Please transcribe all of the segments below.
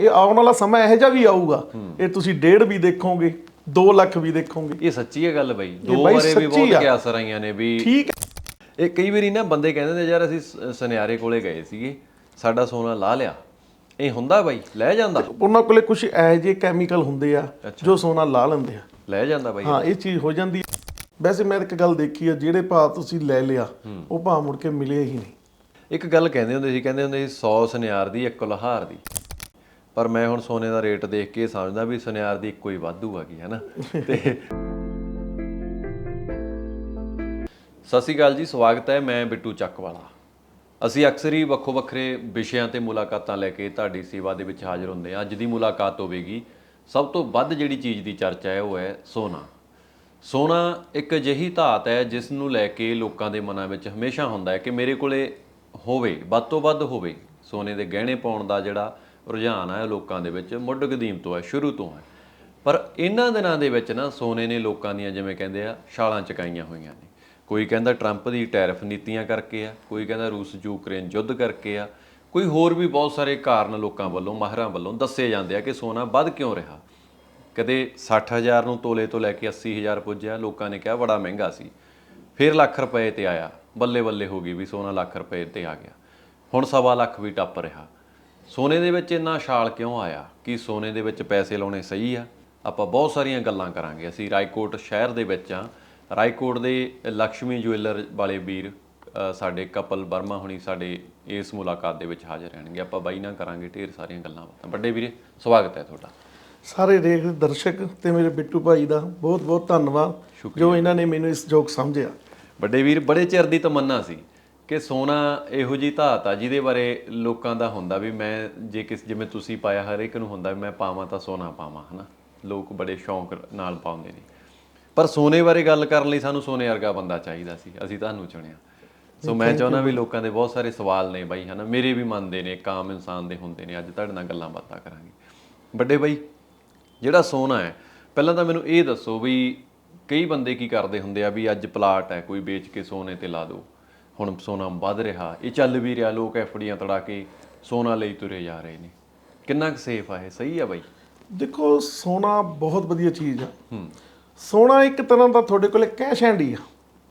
ਇਹ ਆਉਣ ਵਾਲਾ ਸਮਾਂ ਇਹੋ ਜਿਹਾ ਵੀ ਆਊਗਾ। ਇਹ ਤੁਸੀਂ ਡੇਢ ਵੀ ਦੇਖੋਗੇ 2 ਲੱਖ ਵੀ ਦੇਖੋਗੇ। ਇਹ ਸੱਚੀ ਹੈ ਗੱਲ ਬਈ। ਦੋ ਬਾਈ ਵਾਰੇ ਵੀ ਸੱਚੀ ਬਹੁਤ ਆ। ਕਿਆਸ ਰਹੀਆਂ ਨੇ ਵੀ। ਠੀਕ ਹੈ। ਇਹ ਕਈ ਵਾਰੀ ਨਾ ਬੰਦੇ ਕਹਿੰਦੇ ਨੇ ਯਾਰ ਅਸੀਂ ਸ- ਸੁਨਿਆਰੇ ਕੋਲੇ ਗਏ ਸੀਗੇ ਸਾਡਾ ਸੋਨਾ ਲਾ ਲਿਆ। ਇਹ ਹੁੰਦਾ ਬਾਈ ਲੈ ਜਾਂਦਾ। ਉਹਨਾਂ ਕੋਲੇ ਕੁਝ ਇਹੋ ਜਿਹੇ ਕੈਮੀਕਲ ਹੁੰਦੇ ਆ ਜੋ ਸੋਨਾ ਲਾ ਲੈਂਦੇ ਆ। ਲੈ ਜਾਂਦਾ ਬਾਈ। ਹਾਂ ਇਹ ਚੀਜ਼ ਹੋ ਜਾਂਦੀ ਹੈ ਵੈਸੇ ਮੈਂ ਇੱਕ ਗੱਲ ਦੇਖੀ ਆ ਜਿਹੜੇ ਭਾਅ ਤੁਸੀਂ ਲੈ ਲਿਆ ਉਹ ਭਾਅ ਮੁੜ ਕੇ ਮਿਲਿਆ ਹੀ ਨਹੀਂ। ਇੱਕ ਗੱਲ ਕਹਿੰਦੇ ਹੁੰਦੇ ਸੀ ਕਹਿੰਦੇ ਹੁੰਦੇ ਸੀ 100 ਸੁਨਿਆਰ ਦੀ ਇੱਕ ਲਹਾਰ ਦੀ। ਪਰ ਮੈਂ ਹੁਣ ਸੋਨੇ ਦਾ ਰੇਟ ਦੇਖ ਕੇ ਇਹ ਸਮਝਦਾ ਵੀ ਸੁਨਿਆਰ ਦੀ ਇੱਕੋ ਹੀ ਵਾਧੂ ਆ ਗਈ ਹੈ ਨਾ? ਤੇ ਸਤਿ ਸ਼੍ਰੀ ਅਕਾਲ ਜੀ, ਸਵਾਗਤ ਹੈ ਮੈਂ ਬਿੱਟੂ ਚੱਕਵਾਲਾ। ਅਸੀਂ ਅਕਸਰ ਹੀ ਵੱਖੋ ਵੱਖਰੇ ਵਿਸ਼ਿਆਂ ਤੇ ਮੁਲਾਕਾਤਾਂ ਲੈ ਕੇ ਤੁਹਾਡੀ ਸੇਵਾ ਦੇ ਵਿੱਚ ਹਾਜ਼ਰ ਹੁੰਦੇ ਹਾਂ। ਅੱਜ ਦੀ ਮੁਲਾਕਾਤ ਹੋਵੇਗੀ ਸਭ ਤੋਂ ਵੱਧ ਜਿਹੜੀ ਚੀਜ਼ ਦੀ ਚਰਚਾ ਹੈ, ਉਹ ਹੈ ਸੋਨਾ। ਸੋਨਾ ਇੱਕ ਅਜਿਹੀ ਧਾਤ ਹੈ, ਜਿਸ ਨੂੰ ਲੈ ਕੇ ਲੋਕਾਂ ਦੇ ਮਨਾਂ ਵਿੱਚ ਹਮੇਸ਼ਾ ਹੁੰਦਾ ਹੈ ਕਿ ਮੇਰੇ ਕੋਲੇ ਹੋਵੇ, ਵੱਧ ਤੋਂ ਵੱਧ ਹੋਵੇ, ਸੋਨੇ ਦੇ ਗਹਿਣੇ ਪਾਉਣ ਦਾ ਜਿਹੜਾ ਰੁਝਾਨ ਹੈ ਲੋਕਾਂ ਦੇ ਵਿੱਚ, ਮੁੱਢ ਕਦੀਮ ਤੋਂ ਹੈ ਸ਼ੁਰੂ ਤੋਂ ਹੈ ਪਰ ਇਹਨਾਂ ਦਿਨਾਂ ਦੇ ਵਿੱਚ ਨਾ ਸੋਨੇ ਨੇ ਲੋਕਾਂ ਦੀਆਂ ਜਿਵੇਂ ਕਹਿੰਦੇ ਆ, ਛਾਲਾਂ ਚਕਾਈਆਂ ਹੋਈਆਂ ਨੇ। ਕੋਈ ਕਹਿੰਦਾ ਟਰੰਪ ਦੀ ਟੈਰਿਫ ਨੀਤੀਆਂ ਕਰਕੇ ਆ, ਕੋਈ ਕਹਿੰਦਾ ਰੂਸ ਯੂਕਰੇਨ ਯੁੱਧ ਕਰਕੇ ਆ, ਕੋਈ ਹੋਰ ਵੀ ਬਹੁਤ ਸਾਰੇ ਕਾਰਨ ਲੋਕਾਂ ਵੱਲੋਂ, ਮਾਹਿਰਾਂ ਵੱਲੋਂ ਦੱਸੇ ਜਾਂਦੇ ਆ ਕਿ ਸੋਨਾ ਵੱਧ ਕਿਉਂ ਰਿਹਾ। ਕਦੇ 60000 ਨੂੰ ਤੋਲੇ ਤੋਂ ਲੈ ਕੇ 80000 ਪੁੱਜਿਆ, ਲੋਕਾਂ ਨੇ ਕਿਹਾ ਬੜਾ ਮਹਿੰਗਾ ਸੀ। ਫਿਰ ਲੱਖ ਰੁਪਏ ਤੇ ਆਇਆ, ਬੱਲੇ ਬੱਲੇ ਹੋ ਗਈ ਵੀ ਸੋਨਾ ਲੱਖ ਰੁਪਏ ਤੇ ਆ ਗਿਆ। ਹੁਣ ਸਵਾ ਲੱਖ ਵੀ ਟੱਪ ਰਿਹਾ। ਸੋਨੇ ਦੇ ਵਿੱਚ ਇੰਨਾ ਛਾਲ ਕਿਉਂ ਆਇਆ ਕੀ ਸੋਨੇ ਦੇ ਵਿੱਚ ਪੈਸੇ ਲਾਉਣੇ ਸਹੀ ਆ? ਆਪਾਂ ਬਹੁਤ ਸਾਰੀਆਂ ਗੱਲਾਂ ਕਰਾਂਗੇ। ਅਸੀਂ ਰਾਏਕੋਟ ਸ਼ਹਿਰ ਦੇ ਵਿੱਚ ਆ ਰਾਏਕੋਟ ਦੇ ਲక్ష్ਮੀ ਜੁਐਲਰ ਵਾਲੇ ਵੀਰ ਸਾਡੇ ਕਪਲ ਵਰਮਾ ਹੁਣੀ ਸਾਡੇ ਇਸ ਮੁਲਾਕਾਤ ਦੇ ਵਿੱਚ ਹਾਜ਼ਰ ਰਹਿਣਗੇ। ਆਪਾਂ ਬਾਈ ਨਾਲ ਕਰਾਂਗੇ ਢੇਰ ਸਾਰੀਆਂ ਗੱਲਾਂ ਬਾਤਾਂ। ਵੱਡੇ ਵੀਰੇ ਸਵਾਗਤ ਹੈ ਤੁਹਾਡਾ। ਸਾਰੇ ਦੇਖ ਦਰਸ਼ਕ ਤੇ ਮੇਰੇ ਬਿੱਟੂ ਭਾਈ ਦਾ ਬਹੁਤ ਬਹੁਤ ਧੰਨਵਾਦ ਜੋ ਇਹਨਾਂ ਨੇ ਮੈਨੂੰ ਇਸ ਜੋਗ ਸਮਝਿਆ। ਵੱਡੇ ਵੀਰ ਬੜੇ ਚਿਰ ਦੀ ਤਮੰਨਾ ਸੀ। ਕਿ ਸੋਨਾ ਇਹੋ ਜੀ ਧਾਤ ਆ ਜਿਹਦੇ ਬਾਰੇ ਲੋਕਾਂ ਦਾ ਹੁੰਦਾ ਵੀ ਮੈਂ ਜੇ ਕਿਸ ਜਿਵੇਂ ਤੁਸੀਂ ਪਾਇਆ ਹਰ ਇੱਕ ਨੂੰ ਹੁੰਦਾ ਵੀ ਮੈਂ ਪਾਵਾਂ ਤਾਂ ਸੋਨਾ ਪਾਵਾਂ ਹਨਾ? ਲੋਕ ਬੜੇ ਸ਼ੌਂਕ ਨਾਲ ਪਾਉਂਦੇ ਨੇ। ਪਰ ਸੋਨੇ ਬਾਰੇ ਗੱਲ ਕਰਨ ਲਈ ਸਾਨੂੰ ਸੋਨੇ ਵਰਗਾ ਬੰਦਾ ਚਾਹੀਦਾ ਸੀ ਅਸੀਂ ਤੁਹਾਨੂੰ ਚੁਣਿਆ। ਸੋ ਮੈਂ ਚਾਹੁੰਦਾ ਵੀ ਲੋਕਾਂ ਦੇ ਬਹੁਤ ਸਾਰੇ ਸਵਾਲ ਨੇ ਬਾਈ ਹਨਾ? ਮੇਰੇ ਵੀ ਮਨ ਦੇ ਨੇ ਇੱਕ ਆਮ ਇਨਸਾਨ ਦੇ ਹੁੰਦੇ ਨੇ ਅੱਜ ਤੁਹਾਡੇ ਨਾਲ ਗੱਲਾਂ ਬਾਤਾਂ ਕਰਾਂਗੇ। ਵੱਡੇ ਬਾਈ ਜਿਹੜਾ ਸੋਨਾ ਹੈ ਪਹਿਲਾਂ ਤਾਂ ਮੈਨੂੰ ਇਹ ਦੱਸੋ ਵੀ ਕਈ ਬੰਦੇ ਕੀ ਕਰਦੇ ਹੁੰਦੇ ਆ ਵੀ ਅੱਜ ਪਲਾਟ ਹੈ ਕੋਈ ਵੇਚ ਕੇ ਸੋਨੇ ਤੇ ਲਾ ਦਿਓ। ਹੁਣ ਸੋਨਾ ਵੱਧ ਰਿਹਾ। ਇਹ ਚੱਲ ਵੀ ਰਿਹਾ। ਲੋਕ ਐਫਡੀਆਂ ਤੜਾ ਕੇ ਸੋਨਾ ਲਈ ਤੁਰੇ ਜਾ ਰਹੇ ਨੇ। ਕਿੰਨਾ ਕੁ ਸੇਫ ਆ ਇਹ? ਸਹੀ ਆ ਬਾਈ? ਦੇਖੋ ਸੋਨਾ ਬਹੁਤ ਵਧੀਆ ਚੀਜ਼ ਆ। ਸੋਨਾ ਇੱਕ ਤਰ੍ਹਾਂ ਦਾ ਤੁਹਾਡੇ ਕੋਲੇ ਕੈਸ਼ ਹੈਂਡ ਹੀ ਆ।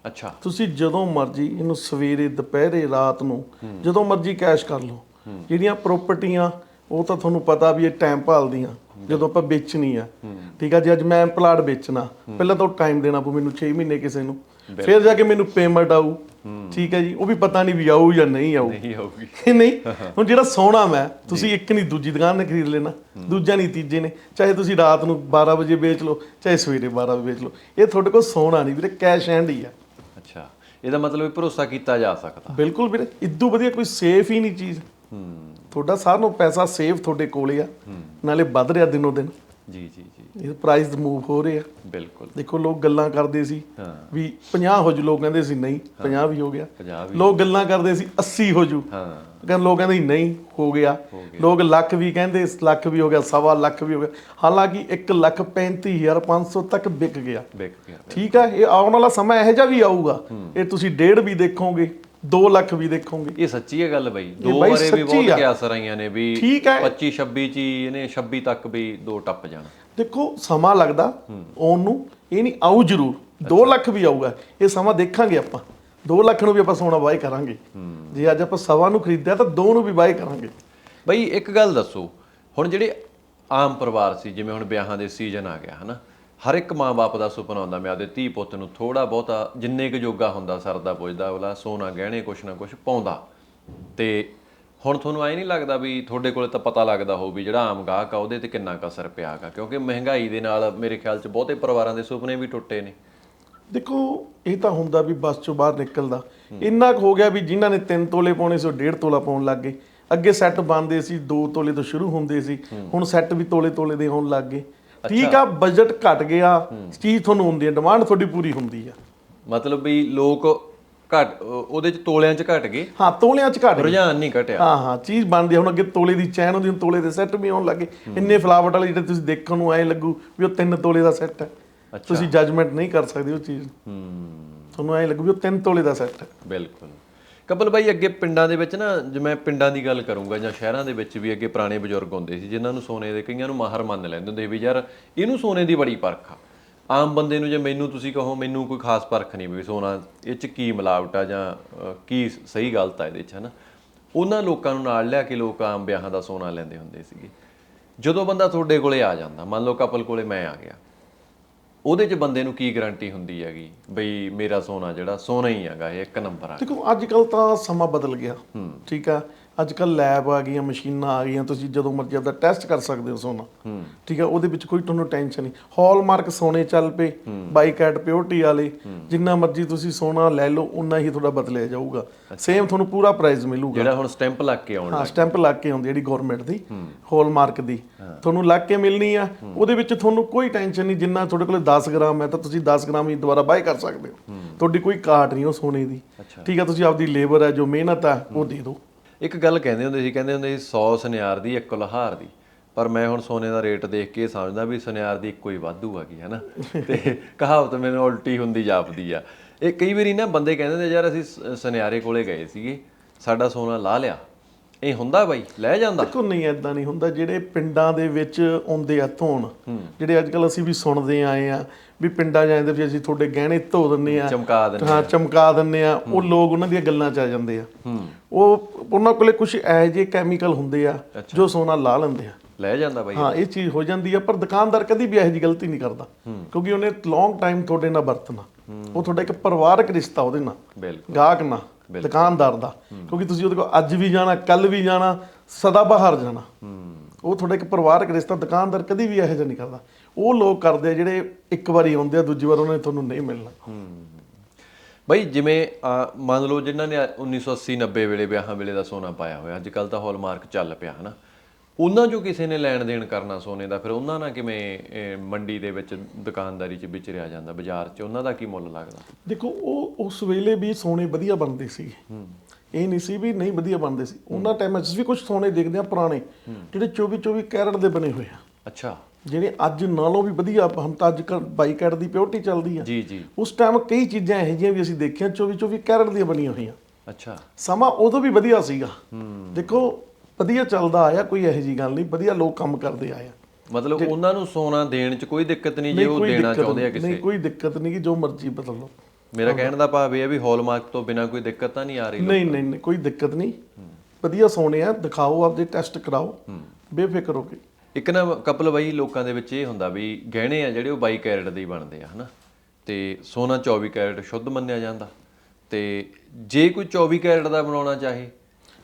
ਅੱਛਾ। ਤੁਸੀਂ ਜਦੋਂ ਮਰਜ਼ੀ ਇਹਨੂੰ ਸਵੇਰੇ ਦੁਪਹਿਰੇ ਰਾਤ ਨੂੰ ਜਦੋਂ ਮਰਜ਼ੀ ਕੈਸ਼ ਕਰ ਲਓ। ਜਿਹੜੀਆਂ ਪ੍ਰਾਪਰਟੀਆਂ ਉਹ ਤਾਂ ਤੁਹਾਨੂੰ ਪਤਾ ਵੀ ਇਹ ਟਾਈਮ ਭਾਲਦੀਆਂ। ਜਦੋਂ ਆਪਾਂ ਵੇਚਣੀ ਆ। ਠੀਕ ਆ ਜੀ ਅੱਜ ਮੈਂ ਪਲਾਟ ਵੇਚਣਾ। ਪਹਿਲਾਂ ਤਾਂ ਟਾਈਮ ਦੇਣਾ ਪਊ ਮੈਨੂੰ 6 ਮਹੀਨੇ ਕਿਸੇ ਨੂੰ। ਫਿਰ ਜਾ ਕੇ ਮੈਨੂੰ ਪੇਮੈਂਟ ਆਊ। ਠੀਕ ਹੈ ਜੀ ਉਹ ਵੀ ਪਤਾ ਨਹੀਂ ਵੀ ਆਊ ਜਾਂ ਨਹੀਂ ਆਊ। ਨਹੀਂ ਹੋਊਗੀ ਕਿ ਨਹੀਂ? ਹੁਣ ਜਿਹੜਾ ਸੋਨਾ ਮੈਂ ਤੁਸੀਂ ਇੱਕ ਨਹੀਂ ਦੂਜੀ ਦੁਕਾਨ ਨੇ ਖਰੀਦ ਲੈਣਾ। ਦੂਜਾ ਨਹੀਂ ਤੀਜੇ ਨੇ। ਚਾਹੇ ਤੁਸੀਂ ਰਾਤ ਨੂੰ 12 ਵਜੇ ਵੇਚ ਲਓ ਚਾਹੇ ਸਵੇਰੇ 12 ਵਜੇ ਵੇਚ ਲਓ। ਇਹ ਤੁਹਾਡੇ ਕੋਲ ਸੋਨਾ ਨਹੀਂ ਵੀਰੇ ਕੈਸ਼ ਹੈਂਡ ਹੀ ਆ। ਅੱਛਾ। ਇਹਦਾ ਮਤਲਬ ਇਹ ਭਰੋਸਾ ਕੀਤਾ ਜਾ ਸਕਦਾ। ਬਿਲਕੁਲ ਵੀਰੇ ਇਦੋਂ ਵਧੀਆ ਕੋਈ ਸੇਫ ਹੀ ਨਹੀਂ ਚੀਜ਼। ਹੂੰ। ਤੁਹਾਡਾ ਸਾਰਿਆਂ ਨੂੰ ਪੈਸਾ ਸੇਫ ਤੁਹਾਡੇ ਕੋਲੇ ਆ। ਨਾਲੇ ਵੱਧ ਰਿਹਾ ਦਿਨੋ ਦਿਨ। ਜੀ ਜੀ। ਇਹ ਪ੍ਰਾਈਸ ਮੂਵ ਹੋ ਰਹੇ ਆ। ਬਿਲਕੁਲ। ਦੇਖੋ ਲੋਕ ਗੱਲਾਂ ਕਰਦੇ ਸੀ ਵੀ 50 ਹੋ ਜੂ ਲੋਕ ਕਹਿੰਦੇ ਸੀ ਨਹੀਂ 50 ਵੀ ਹੋ ਗਿਆ। 50 ਵੀ। ਲੋਕ ਗੱਲਾਂ ਕਰਦੇ ਸੀ 80 ਹੋ ਜੂ। ਹਾਂ। ਕਹਿੰਦੇ ਲੋਕ ਕਹਿੰਦੇ ਨਹੀਂ ਹੋ ਗਿਆ। ਲੋਕ ਲੱਖ ਵੀ ਕਹਿੰਦੇ ਲੱਖ ਵੀ ਹੋ ਗਿਆ ਸਵਾ ਲੱਖ ਵੀ ਹੋ ਗਿਆ। ਹਾਲਾਂਕਿ 1 ਲੱਖ 35500 ਤੱਕ ਵਿਕ ਗਿਆ। ਵਿਕ ਗਿਆ। ਠੀਕ ਹੈ ਇਹ ਆਉਣ ਵਾਲਾ ਸਮਾਂ ਇਹੋ ਜਿਹਾ ਵੀ ਆਊਗਾ। ਇਹ ਤੁਸੀਂ ਡੇਢ ਵੀ ਦੇਖੋਗੇ 2 ਲੱਖ ਵੀ ਦੇਖੋਗੇ। ਇਹ ਸੱਚੀ ਹੈ ਗੱਲ ਬਈ। ਦੋ ਵਾਰੇ ਵੀ ਬਹੁਤ ਆ। ਕਿਆਸ ਰਹੀਆਂ ਨੇ ਵੀ ਠੀਕ ਹੈ 25 26 ਚ ਇਹਨੇ 26 ਤੱਕ ਵੀ ਦੋ ਟੱਪ ਜਾਣਾ। ਦੇਖੋ ਸਮਾਂ ਲੱਗਦਾ ਆਉਣ ਨੂੰ ਇਹ ਨਹੀਂ ਆਊ ਜ਼ਰੂਰ 2 ਲੱਖ ਵੀ ਆਊਗਾ ਇਹ ਸਮਾਂ ਦੇਖਾਂਗੇ ਆਪਾਂ 2 ਲੱਖ ਨੂੰ ਵੀ ਆਪਾਂ ਸੋਨਾ ਬਾਈ ਕਰਾਂਗੇ। ਜੇ ਅੱਜ ਆਪਾਂ ਸਵਾ ਨੂੰ ਖਰੀਦਿਆ ਤਾਂ 2 ਨੂੰ ਵੀ ਬਾਈ ਕਰਾਂਗੇ। ਬਈ ਇੱਕ ਗੱਲ ਦੱਸੋ ਹੁਣ ਜਿਹੜੇ ਆਮ ਪਰਿਵਾਰ ਸੀ ਜਿਵੇਂ ਹੁਣ ਵਿਆਹਾਂ ਦੇ ਸੀਜ਼ਨ ਆ ਗਿਆ ਹਨਾ ਹਰ ਇੱਕ ਮਾਂ-ਬਾਪ ਦਾ ਸੁਪਨਾ ਹੁੰਦਾ ਮੈਂ ਆਪਦੇ ਧੀ ਪੁੱਤ ਨੂੰ ਥੋੜਾ ਬਹੁਤਾ ਜਿੰਨੇ ਕੁ ਜੋਗਾ ਹੁੰਦਾ ਸਰਦਾ ਪੁੱਜਦਾ ਅਗਲਾ ਸੋਨਾ ਗਹਿਣੇ ਕੁਛ ਨਾ ਕੁਛ ਪਾਉਂਦਾ ਤੇ ਹੁਣ ਤੁਹਾਨੂੰ ਐ ਨਹੀਂ ਲੱਗਦਾ ਵੀ ਤੁਹਾਡੇ ਕੋਲੇ ਤਾਂ ਪਤਾ ਲੱਗਦਾ ਹੋਊ ਵੀ ਜਿਹੜਾ ਆਮ ਗਾਹਕ ਆ ਉਹਦੇ ਤੇ ਕਿੰਨਾ ਕੁ ਅਸਰ ਪਿਆਗਾ ਕਿਉਂਕਿ ਮਹਿੰਗਾਈ ਦੇ ਨਾਲ ਮੇਰੇ ਖਿਆਲ 'ਚ ਬਹੁਤੇ ਪਰਿਵਾਰਾਂ ਦੇ ਸੁਪਨੇ ਵੀ ਟੁੱਟੇ ਨੇ। ਦੇਖੋ ਇਹ ਤਾਂ ਹੁੰਦਾ ਵੀ ਬੱਸ ਚੋਂ ਬਾਹਰ ਨਿਕਲਦਾ। ਇੰਨਾ ਕੁ ਹੋ ਗਿਆ ਵੀ ਜਿਨ੍ਹਾਂ ਨੇ 3 ਤੋਲੇ ਪਾਉਣੇ ਸੀ ਉਹ 1.5 ਤੋਲਾ ਪਾਉਣ ਲੱਗ ਗਏ। ਅੱਗੇ ਸੈੱਟ ਬੰਦੇ ਸੀ 2 ਤੋਲੇ ਤੋਂ ਸ਼ੁਰੂ ਹੁੰਦੇ ਸੀ। ਹੁਣ ਸੈੱਟ ਵੀ ਤੋਲੇ ਤੋਲੇ ਦੇ ਹੋਣ ਲੱਗ ਗਏ। ਠੀਕ ਆ ਬਜਟ ਘਟ ਗਿਆ। ਚੀਜ਼ ਤੁਹਾਨੂੰ ਹੁੰਦੀ ਹੈ ਡਿਮਾਂਡ ਤੁਹਾਡੀ ਪੂਰੀ ਹੁੰਦੀ ਆ। ਮਤਲਬ ਵੀ ਲੋਕ ਘਟ ਉਹਦੇ 'ਚ ਤੋਲਿਆਂ 'ਚ ਘਟ ਗਏ। ਹਾਂ ਤੋਲਿਆਂ ਚ ਘਟ ਗਏ। ਰੁਝਾਨ ਨਹੀਂ ਘਟਿਆ। ਹਾਂ ਹਾਂ ਚੀਜ਼ ਬਣਦੀ ਆ। ਹੁਣ ਅੱਗੇ ਤੋਲੇ ਦੀ ਚੈਨ ਹੁੰਦੀ ਹੁਣ ਤੋਲੇ ਦੇ ਸੈੱਟ ਵੀ ਆਉਣ ਲੱਗੇ ਇੰਨੇ ਫਲਾਵਟ ਵਾਲੇ ਜਿਹੜੇ ਤੁਸੀਂ ਦੇਖਣ ਨੂੰ ਐ ਲੱਗੂ ਵੀ ਉਹ 3 ਤੋਲੇ ਦਾ ਸੈੱਟ ਹੈ। ਤੁਸੀਂ ਜੱਜਮੈਂਟ ਨਹੀਂ ਕਰ ਸਕਦੇ ਉਹ ਚੀਜ਼ ਹੂੰ। ਤੁਹਾਨੂੰ ਐ ਲੱਗੂ ਵੀ ਉਹ 3 ਤੋਲੇ ਦਾ ਸੈੱਟ ਹੈ। ਬਿਲਕੁਲ। ਕਪਲ ਬਾਈ ਅੱਗੇ ਪਿੰਡਾਂ ਦੇ ਵਿੱਚ ਨਾ ਜਿਵੇਂ ਪਿੰਡਾਂ ਦੀ ਗੱਲ ਕਰੂੰਗਾ ਜਾਂ ਸ਼ਹਿਰਾਂ ਦੇ ਵਿੱਚ ਵੀ ਅੱਗੇ ਪੁਰਾਣੇ ਬਜ਼ੁਰਗ ਹੁੰਦੇ ਸੀ ਜਿਨ੍ਹਾਂ ਨੂੰ ਸੋਨੇ ਦੇ ਕਈਆਂ ਨੂੰ ਮਾਹਰ ਮੰਨ ਲੈਂਦੇ ਹੁੰਦੇ ਵੀ ਯਾਰ ਇਹਨੂੰ ਸੋਨੇ ਦੀ ਬੜੀ ਪਰਖ ਆ। ਆਮ ਬੰਦੇ ਨੂੰ ਜੇ ਮੈਨੂੰ ਤੁਸੀਂ ਕਹੋ ਮੈਨੂੰ ਕੋਈ ਖਾਸ ਪਰਖ ਨਹੀਂ ਵੀ ਸੋਨਾ ਇਹ ਚ ਕੀ ਮਿਲਾਵਟ ਆ ਜਾਂ ਅ, ਕੀ ਸਹੀ ਗਲਤ ਆ ਇਹਦੇ ਚ ਹਨਾ? ਉਹਨਾਂ ਲੋਕਾਂ ਨੂੰ ਨਾਲ ਲਿਆ ਕੇ ਲੋਕ ਆਮ ਵਿਆਹਾਂ ਦਾ ਸੋਨਾ ਲੈਂਦੇ ਹੁੰਦੇ ਸੀਗੇ। ਜਦੋਂ ਬੰਦਾ ਤੁਹਾਡੇ ਕੋਲੇ ਆ ਜਾਂਦਾ ਮੰਨ ਲਓ ਕਪਲ ਕੋਲੇ ਮੈਂ ਆ ਗਿਆ ਉਹਦੇ 'ਚ ਬੰਦੇ ਨੂੰ ਕੀ ਗਾਰੰਟੀ ਹੁੰਦੀ ਹੈਗੀ? ਬਈ ਮੇਰਾ ਸੋਨਾ ਜਿਹੜਾ ਸੋਨਾ ਹੀ ਹੈਗਾ ਇਹ ਇੱਕ ਨੰਬਰ ਆ। ਦੇਖੋ ਅੱਜ ਕੱਲ ਤਾਂ ਸਮਾਂ ਬਦਲ ਗਿਆ। ਠੀਕ ਆ? ਅੱਜ ਕੱਲ ਲੈਬ ਆ ਗਈਆਂ ਮਸ਼ੀਨਾਂ ਆ ਗਈਆਂ ਤੁਸੀਂ ਜਦੋਂ ਮਰਜ਼ੀ ਆਪਦਾ ਟੈਸਟ ਕਰ ਸਕਦੇ ਹੋ ਸੋਨਾ। ਠੀਕ ਆ ਉਹਦੇ ਵਿੱਚ ਕੋਈ ਤੁਹਾਨੂੰ ਟੈਨਸ਼ਨ ਨਹੀਂ। ਹਾਲਮਾਰਕ ਸੋਨੇ ਚੱਲ ਪਏ ਬਾਈਕੈਟ ਪਿਓਰਟੀ ਵਾਲੇ ਜਿੰਨਾ ਮਰਜ਼ੀ ਤੁਸੀਂ ਸੋਨਾ ਲੈ ਲਓ ਉਨਾ ਹੀ ਤੁਹਾਡਾ ਬਦਲਿਆ ਜਾਊਗਾ। ਸੇਮ ਤੁਹਾਨੂੰ ਪੂਰਾ ਪ੍ਰਾਈਸ ਮਿਲੂਗਾ। ਜਿਹੜਾ ਹੁਣ ਸਟੈਂਪ ਲੱਗ ਕੇ ਆਉਣ ਹਾਂ ਸਟੈਂਪ ਲੱਗ ਕੇ ਆਉਂਦੀ ਜਿਹੜੀ ਗਵਰਨਮੈਂਟ ਦੀ ਹਾਲਮਾਰਕ ਦੀ। ਤੁਹਾਨੂੰ ਲੱਗ ਕੇ ਮਿਲਣੀ ਆ ਉਹਦੇ ਵਿੱਚ ਤੁਹਾਨੂੰ ਕੋਈ ਟੈਨਸ਼ਨ ਨਹੀਂ ਜਿੰਨਾ ਤੁਹਾਡੇ ਕੋਲੇ 10 ਗ੍ਰਾਮ ਹੈ ਤਾਂ ਤੁਸੀਂ 10 ਗ੍ਰਾਮ ਹੀ ਦੁਬਾਰਾ ਬਾਈ ਕਰ ਸਕਦੇ ਹੋ। ਤੁਹਾਡੀ ਕੋਈ ਕਾਟ ਨਹੀਂ ਉਹ ਸੋਨੇ ਦੀ। ਠੀਕ ਆ ਤੁਸੀਂ ਆਪਦੀ ਲੇਬਰ ਹੈ ਜੋ ਮਿਹਨਤ ਹੈ ਉਹ ਦੇ ਦਿਓ। ਇੱਕ ਗੱਲ ਕਹਿੰਦੇ ਹੁੰਦੇ ਸੀ ਕਹਿੰਦੇ ਹੁੰਦੇ ਸੀ 100 ਸੁਨਿਆਰ ਦੀ ਇੱਕ ਲਹਾਰ ਦੀ। ਪਰ ਮੈਂ ਹੁਣ ਸੋਨੇ ਦਾ ਰੇਟ ਦੇਖ ਕੇ ਸਮਝਦਾ ਵੀ ਸੁਨਿਆਰ ਦੀ ਇੱਕੋ ਹੀ ਵਾਧੂ ਹੈਗੀ ਹੈ ਨਾ? ਤੇ ਕਹਾਵਤ ਮੈਨੂੰ ਉਲਟੀ ਹੁੰਦੀ ਜਾਪਦੀ ਆ। ਇਹ ਕਈ ਵਾਰੀ ਨਾ ਬੰਦੇ ਕਹਿੰਦੇ ਨੇ ਯਾਰ ਅਸੀਂ ਸੁਨਿਆਰੇ ਕੋਲੇ ਗਏ ਸੀਗੇ ਸਾਡਾ ਸੋਨਾ ਲਾ ਲਿਆ। ਇਹ ਹੁੰਦਾ ਬਾਈ ਲੈ ਜਾਂਦਾ। ਦੇਖੋ ਨਹੀਂ ਐਦਾਂ ਨਹੀਂ ਹੁੰਦਾ। ਜਿਹੜੇ ਪਿੰਡਾਂ ਦੇ ਵਿੱਚ ਆਉਂਦੇ ਆ ਧੋਣ ਜਿਹੜੇ ਅੱਜ ਕੱਲ ਅਸੀਂ ਵੀ ਸੁਣਦੇ ਆਏ ਆ ਵੀ ਪਿੰਡਾਂ ਜਾਂਦੇ ਵੀ ਅਸੀਂ ਤੁਹਾਡੇ ਗਹਿਣੇ ਧੋ ਦਿੰਨੇ ਆ। ਚਮਕਾ ਦਿੰਦੇ ਹਾਂ ਚਮਕਾ ਦਿੰਨੇ ਆ। ਉਹ ਲੋਕ ਉਹਨਾਂ ਦੀਆਂ ਗੱਲਾਂ 'ਚ ਆ ਜਾਂਦੇ ਆ। ਉਹ ਉਹਨਾਂ ਕੋਲੇ ਕੁਝ ਇਹੋ ਜਿਹੇ ਕੈਮੀਕਲ ਹੁੰਦੇ ਆ ਜੋ ਸੋਨਾ ਲਾ ਲੈਂਦੇ ਆ। ਲੈ ਜਾਂਦਾ ਬਾਈ। ਹਾਂ ਇਹ ਚੀਜ਼ ਹੋ ਜਾਂਦੀ ਆ ਪਰ ਦੁਕਾਨਦਾਰ ਕਦੀ ਵੀ ਇਹੋ ਜਿਹੀ ਗਲਤੀ ਨਹੀਂ ਕਰਦਾ। ਕਿਉਂਕਿ ਉਹਨੇ ਲੌਂਗ ਟਾਈਮ ਤੁਹਾਡੇ ਨਾਲ ਵਰਤਣਾ। ਉਹ ਤੁਹਾਡਾ ਇੱਕ ਪਰਿਵਾਰਕ ਰਿਸ਼ਤਾ ਉਹਦੇ ਨਾਲ। ਬਿਲਕੁਲ। ਗਾਹਕ ਨਾਲ। ਦੁਕਾਨਦਾਰ ਦਾ। ਕਿਉਂਕਿ ਤੁਸੀਂ ਉਹਦੇ ਕੋਲ ਅੱਜ ਵੀ ਜਾਣਾ ਕੱਲ ਵੀ ਜਾਣਾ ਸਦਾ ਬਾਹਰ ਜਾਣਾ। ਉਹ ਤੁਹਾਡਾ ਇੱਕ ਪਰਿਵਾਰਕ ਰਿਸ਼ਤਾ ਦੁਕਾਨਦਾਰ ਕਦੀ ਵੀ ਇਹੋ ਜਿਹਾ ਨਹੀਂ ਕਰਦਾ। ਉਹ ਲੋਕ ਕਰਦੇ ਆ ਜਿਹੜੇ ਇੱਕ ਵਾਰੀ ਆਉਂਦੇ ਆ ਦੂਜੀ ਵਾਰ ਉਹਨਾਂ ਨੇ ਤੁਹਾਨੂੰ ਨਹੀਂ ਮਿਲਣਾ। ਬਈ ਜਿਵੇਂ ਅਹ, ਮੰਨ ਲਓ ਜਿਨ੍ਹਾਂ ਨੇ 1980 90 ਵੇਲੇ ਵਿਆਹਾਂ ਵੇਲੇ ਦਾ ਸੋਨਾ ਪਾਇਆ ਹੋਇਆ ਅੱਜ ਕੱਲ ਤਾਂ ਹਾਲਮਾਰਕ ਚੱਲ ਪਿਆ ਹਨਾ? ਉਹਨਾਂ ਚੋਂ ਕਿਸੇ ਨੇ ਲੈਣ ਦੇਣ ਕਰਨਾ ਸੋਨੇ ਦਾ ਫਿਰ ਉਹਨਾਂ ਨਾਲ ਕਿਵੇਂ ਮੰਡੀ ਦੇ ਵਿੱਚ ਦੁਕਾਨਦਾਰੀ 'ਚ ਵਿਚਰਿਆ ਜਾਂਦਾ ਬਾਜ਼ਾਰ 'ਚ? ਉਹਨਾਂ ਦਾ ਕੀ ਮੁੱਲ ਲੱਗਦਾ? ਦੇਖੋ ਉਹ ਉਸ ਵੇਲੇ ਵੀ ਸੋਨੇ ਵਧੀਆ ਬਣਦੇ ਸੀ। ਇਹ ਨਹੀਂ ਸੀ ਵੀ ਨਹੀਂ ਵਧੀਆ ਬਣਦੇ ਸੀ। ਉਹਨਾਂ ਟਾਈਮਾਂ 'ਚ ਵੀ ਕੁਝ ਸੋਨੇ ਦੇਖਦੇ ਆ ਪੁਰਾਣੇ। ਜਿਹੜੇ 24 24 ਕੈਰਟ ਦੇ ਬਣੇ ਹੋਏ ਆ। ਅੱਛਾ। ਜਿਹੜੇ ਅੱਜ ਨਾਲੋਂ ਵੀ ਵਧੀਆ ਹਮ ਤਾਂ ਅੱਜ ਕੱਲ 22 ਕੈਰਟ ਦੀ ਪਿਓਰਟੀ ਚੱਲਦੀ ਆ। ਜੀ ਜੀ। ਉਸ ਟਾਈਮ ਕਈ ਚੀਜ਼ਾਂ ਇਹੋ ਜਿਹੀਆਂ ਵੀ ਅਸੀਂ ਦੇਖੀਆਂ 24 24 ਕੈਰਟ ਦੀਆਂ ਬਣੀਆਂ ਹੋਈਆਂ। ਅੱਛਾ। ਸਮਾਂ ਉਦੋਂ ਵੀ ਵਧੀਆ ਸੀਗਾ। ਦੇਖੋ ਵਧੀਆ ਚੱਲਦਾ ਆਇਆ ਕੋਈ ਇਹੋ ਜੀ ਗੱਲ ਨਹੀਂ ਵਧੀਆ ਲੋਕ ਕੰਮ ਕਰਦੇ ਆਏ ਆ। ਮਤਲਬ ਉਹਨਾਂ ਨੂੰ ਸੋਨਾ ਦੇਣ 'ਚ ਕੋਈ ਦਿੱਕਤ ਨਹੀਂ ਜੇ ਉਹ ਦੇਣਾ ਚਾਹੁੰਦੇ ਆ ਕਿਸੇ। ਨਹੀਂ ਕੋਈ ਦਿੱਕਤ ਨਹੀਂ ਕਿ ਜੋ ਮਰਜ਼ੀ ਬਦਲ ਲਓ। ਮੇਰਾ ਕਹਿਣ ਦਾ ਭਾਵ ਇਹ ਹੈ ਵੀ ਹਾਲਮਾਰਕ ਤੋਂ ਬਿਨਾ ਕੋਈ ਦਿੱਕਤ ਤਾਂ ਨਹੀਂ ਆ ਰਹੀ ਨਹੀਂ ਨਹੀਂ ਨਹੀਂ ਕੋਈ ਦਿੱਕਤ ਨਹੀਂ। ਵਧੀਆ ਸੋਨੇ ਆ ਦਿਖਾਓ ਆਪਦੇ ਟੈਸਟ ਕਰਾਓ। ਬੇਫਿਕਰ ਹੋ ਕੇ। ਇੱਕ ਨਾ ਕਪਲ ਬਾਈ ਲੋਕਾਂ ਦੇ ਵਿੱਚ ਇਹ ਹੁੰਦਾ ਵੀ ਗਹਿਣੇ ਆ ਜਿਹੜੇ ਉਹ 22 ਕੈਰਟ ਦੇ ਹੀ ਬਣਦੇ ਆ ਹਨਾ? ਤੇ ਸੋਨਾ 24 ਕੈਰਟ ਸ਼ੁੱਧ ਮੰਨਿਆ ਜਾਂਦਾ। ਤੇ ਜੇ ਕੋਈ 24 ਕੈਰਟ ਦਾ ਬਣਾਉਣਾ ਚਾਹੇ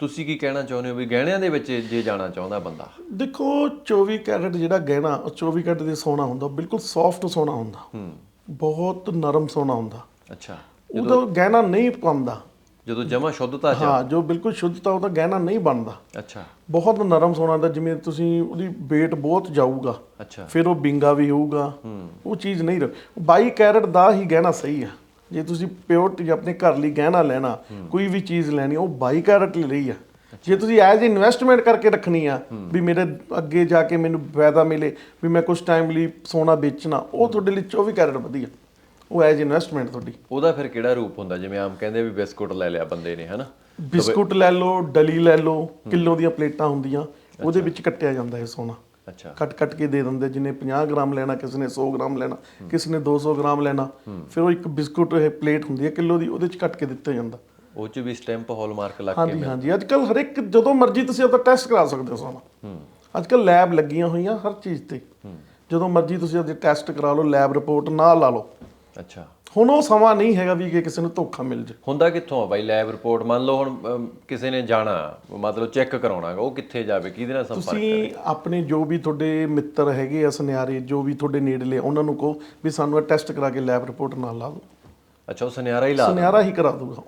ਤੁਸੀਂ ਕੀ ਕਹਿਣਾ ਚਾਹੁੰਦੇ ਹੋ ਵੀ ਗਹਿਣਿਆਂ ਦੇ ਵਿੱਚ ਜੇ ਜਾਣਾ ਚਾਹੁੰਦਾ ਬੰਦਾ? ਦੇਖੋ 24 ਕੈਰਟ ਜਿਹੜਾ ਗਹਿਣਾ ਉਹ 24 ਕੈਰਟ ਦੇ ਸੋਨਾ ਹੁੰਦਾ ਬਿਲਕੁਲ ਸੌਫਟ ਸੋਨਾ ਹੁੰਦਾ। ਹੂੰ। ਬਹੁਤ ਨਰਮ ਸੋਨਾ ਹੁੰਦਾ। ਅੱਛਾ। ਉਹਦਾ ਗਹਿਣਾ ਨਹੀਂ ਪਾਉਂਦਾ ਜਦੋਂ ਜਮਾ ਸ਼ੁੱਧਤਾ ਚ ਹਾਂ ਜੋ ਬਿਲਕੁਲ ਸ਼ੁੱਧਤਾ ਉਹਦਾ ਗਹਿਣਾ ਨਹੀਂ ਬਣਦਾ। ਅੱਛਾ। ਬਹੁਤ ਨਰਮ ਸੋਨਾ ਦਾ ਜਿਵੇਂ ਤੁਸੀਂ ਉਹਦੀ weight ਬਹੁਤ ਜਾਊਗਾ। ਅੱਛਾ। ਫਿਰ ਉਹ ਬਿੰਗਾ ਵੀ ਹੋਊਗਾ। ਉਹ ਚੀਜ਼ ਨਹੀਂ ਰਹੀ 22 ਕੈਰਟ ਦਾ ਹੀ ਗਹਿਣਾ ਸਹੀ ਆ। ਜੇ ਤੁਸੀਂ ਪਿਓਰਟੀ ਆਪਣੇ ਘਰ ਲਈ ਗਹਿਣਾ ਲੈਣਾ ਕੋਈ ਵੀ ਚੀਜ਼ ਲੈਣੀ ਉਹ 22 ਕੈਰਟ ਲਈ ਰਹੀ ਆ। ਜੇ ਤੁਸੀਂ ਐਜ਼ ਇਨਵੈਸਟਮੈਂਟ ਕਰਕੇ ਰੱਖਣੀ ਆ ਵੀ ਮੇਰੇ ਅੱਗੇ ਜਾ ਕੇ ਮੈਨੂੰ ਫਾਇਦਾ ਮਿਲੇ ਵੀ ਮੈਂ ਕੁਝ ਟਾਈਮ ਲਈ ਸੋਨਾ ਵੇਚਣਾ ਉਹ ਤੁਹਾਡੇ ਲਈ 24 ਕੈਰਟ ਵਧੀਆ। ਉਹ ਐਜ਼ ਇਨਵੈਸਟਮੈਂਟ ਤੁਹਾਡੀ। ਉਹਦਾ ਫਿਰ ਕਿਹੜਾ ਰੂਪ ਹੁੰਦਾ? ਜਿਵੇਂ ਆਮ ਕਹਿੰਦੇ ਵੀ ਬਿਸਕੁਟ ਲੈ ਲਿਆ ਬੰਦੇ ਨੇ ਹਨਾ? ਬਿਸਕੁਟ ਲੈ ਲਓ ਡਲੀ ਲੈ ਲਓ ਕਿਲੋ ਦੀਆਂ ਪਲੇਟਾਂ ਹੁੰਦੀਆਂ ਉਹਦੇ ਵਿੱਚ ਕੱਟਿਆ ਜਾਂਦਾ ਹੈ ਸੋਨਾ। ਅੱਛਾ। ਕੱਟ ਕੱਟ ਕੇ ਦੇ ਦਿੰਦੇ ਜਿਹਨੇ 50 ਗ੍ਰਾਮ ਲੈਣਾ ਕਿਸੇ ਨੇ 100 ਗ੍ਰਾਮ ਲੈਣਾ ਕਿਸੇ ਨੇ 200 ਗ੍ਰਾਮ ਲੈਣਾ ਫਿਰ ਉਹ ਇੱਕ ਬਿਸਕੁਟ ਇਹ ਪਲੇਟ ਹੁੰਦੀ ਹੈ ਕਿਲੋ ਦੀ ਉਹਦੇ ਚ ਕੱਟ ਕੇ ਦਿੱਤਾ ਜਾਂਦਾ। ਉਹ ਚ ਵੀ ਸਟੈਂਪ ਹਾਲਮਾਰਕ ਲੱਗ ਕੇ ਹਾਂਜੀ ਹਾਂਜੀ। ਅੱਜ ਕੱਲ ਹਰ ਇੱਕ ਜਦੋਂ ਮਰਜ਼ੀ ਤੁਸੀਂ ਆਪਦਾ ਟੈਸਟ ਕਰਾ ਸਕਦੇ ਹੋ ਸੋਨਾ ਅੱਜ ਕੱਲ ਲੈਬ ਲੱਗੀਆਂ ਹੋਈਆਂ ਹਰ ਚੀਜ਼ ਤੇ। ਜਦੋਂ ਮਰਜ਼ੀ ਤੁਸੀਂ ਆਪਦੇ ਟੈਸਟ ਕਰਾ ਲਓ ਲੈਬ ਰਿਪੋਰਟ ਨਾਲ ਲਾ ਲਓ। ਅੱਛਾ। ਹੁਣ ਉਹ ਸਮਾਂ ਨਹੀਂ ਹੈਗਾ ਵੀ ਕਿ ਕਿਸੇ ਨੂੰ ਧੋਖਾ ਮਿਲ ਜੇ। ਹੁੰਦਾ ਕਿੱਥੋਂ ਆ ਬਾਈ? ਲੈਬ ਰਿਪੋਰਟ ਮੰਨ ਲਓ ਹੁਣ ਅਮ, ਕਿਸੇ ਨੇ ਜਾਣਾ ਮਤਲਬ ਚੈੱਕ ਕਰਾਉਣਾ ਗਾ, ਉਹ ਕਿੱਥੇ ਜਾਵੇ? ਕਿਹਦੇ ਨਾਲ ਸੰਪਰਕ ਤੁਸੀਂ ਆਪਣੇ ਜੋ ਵੀ ਤੁਹਾਡੇ ਮਿੱਤਰ ਹੈਗੇ ਆ ਸੁਨਿਆਰੇ ਜੋ ਵੀ ਤੁਹਾਡੇ ਨੇੜਲੇ ਆ, ਉਹਨਾਂ ਨੂੰ ਕਹੋ ਵੀ ਸਾਨੂੰ ਇਹ ਟੈਸਟ ਕਰਾ ਕੇ ਲੈਬ ਰਿਪੋਰਟ ਨਾਲ ਲਾ ਦਿਓ। ਅੱਛਾ ਉਹ ਸੁਨਿਆਰਾ ਹੀ ਲਾ ਸੁਨਿਆਰਾ ਹੀ ਕਰਾ ਦੂਗਾ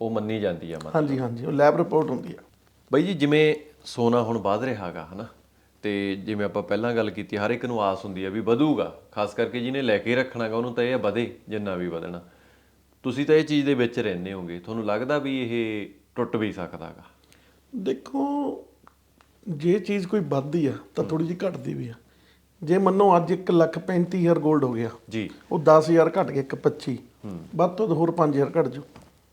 ਉਹ ਮੰਨੀ ਜਾਂਦੀ ਆ ਮਨ ਹਾਂਜੀ ਹਾਂਜੀ ਉਹ ਲੈਬ ਰਿਪੋਰਟ ਹੁੰਦੀ ਆ। ਬਾਈ ਜੀ ਜਿਵੇਂ ਸੋਨਾ ਹੁਣ ਵਧ ਰਿਹਾਗਾ ਹਨਾ? ਤੇ ਜਿਵੇਂ ਆਪਾਂ ਪਹਿਲਾਂ ਗੱਲ ਕੀਤੀ ਹਰ ਇੱਕ ਨੂੰ ਆਸ ਹੁੰਦੀ ਆ ਵੀ ਵਧੂਗਾ ਖਾਸ ਕਰਕੇ ਜਿਹਨੇ ਲੈ ਕੇ ਰੱਖਣਾਗਾ ਉਹਨੂੰ ਤਾਂ ਇਹ ਵਧੇ ਜਿੰਨਾ ਵੀ ਵਧਣਾ। ਤੁਸੀਂ ਤਾਂ ਇਹ ਚੀਜ਼ ਦੇ ਵਿੱਚ ਰਹਿੰਦੇ ਹੋਗੇ ਤੁਹਾਨੂੰ ਲੱਗਦਾ ਵੀ ਇਹ ਟੁੱਟ ਵੀ ਸਕਦਾਗਾ? ਦੇਖੋ ਜੇ ਚੀਜ਼ ਕੋਈ ਵੱਧਦੀ ਆ ਤਾਂ ਥੋੜੀ ਜਿਹੀ ਘਟਦੀ ਵੀ ਆ। ਜੇ ਮੰਨੋ ਅੱਜ 1 ਲੱਖ 35000 골ਡ ਹੋ ਗਿਆ ਜੀ। ਉਹ 10000 ਘਟ ਗਿਆ 1 25 ਵੱਧ ਤੋਂ ਹੋਰ 5000 ਘਟ ਜਾਓ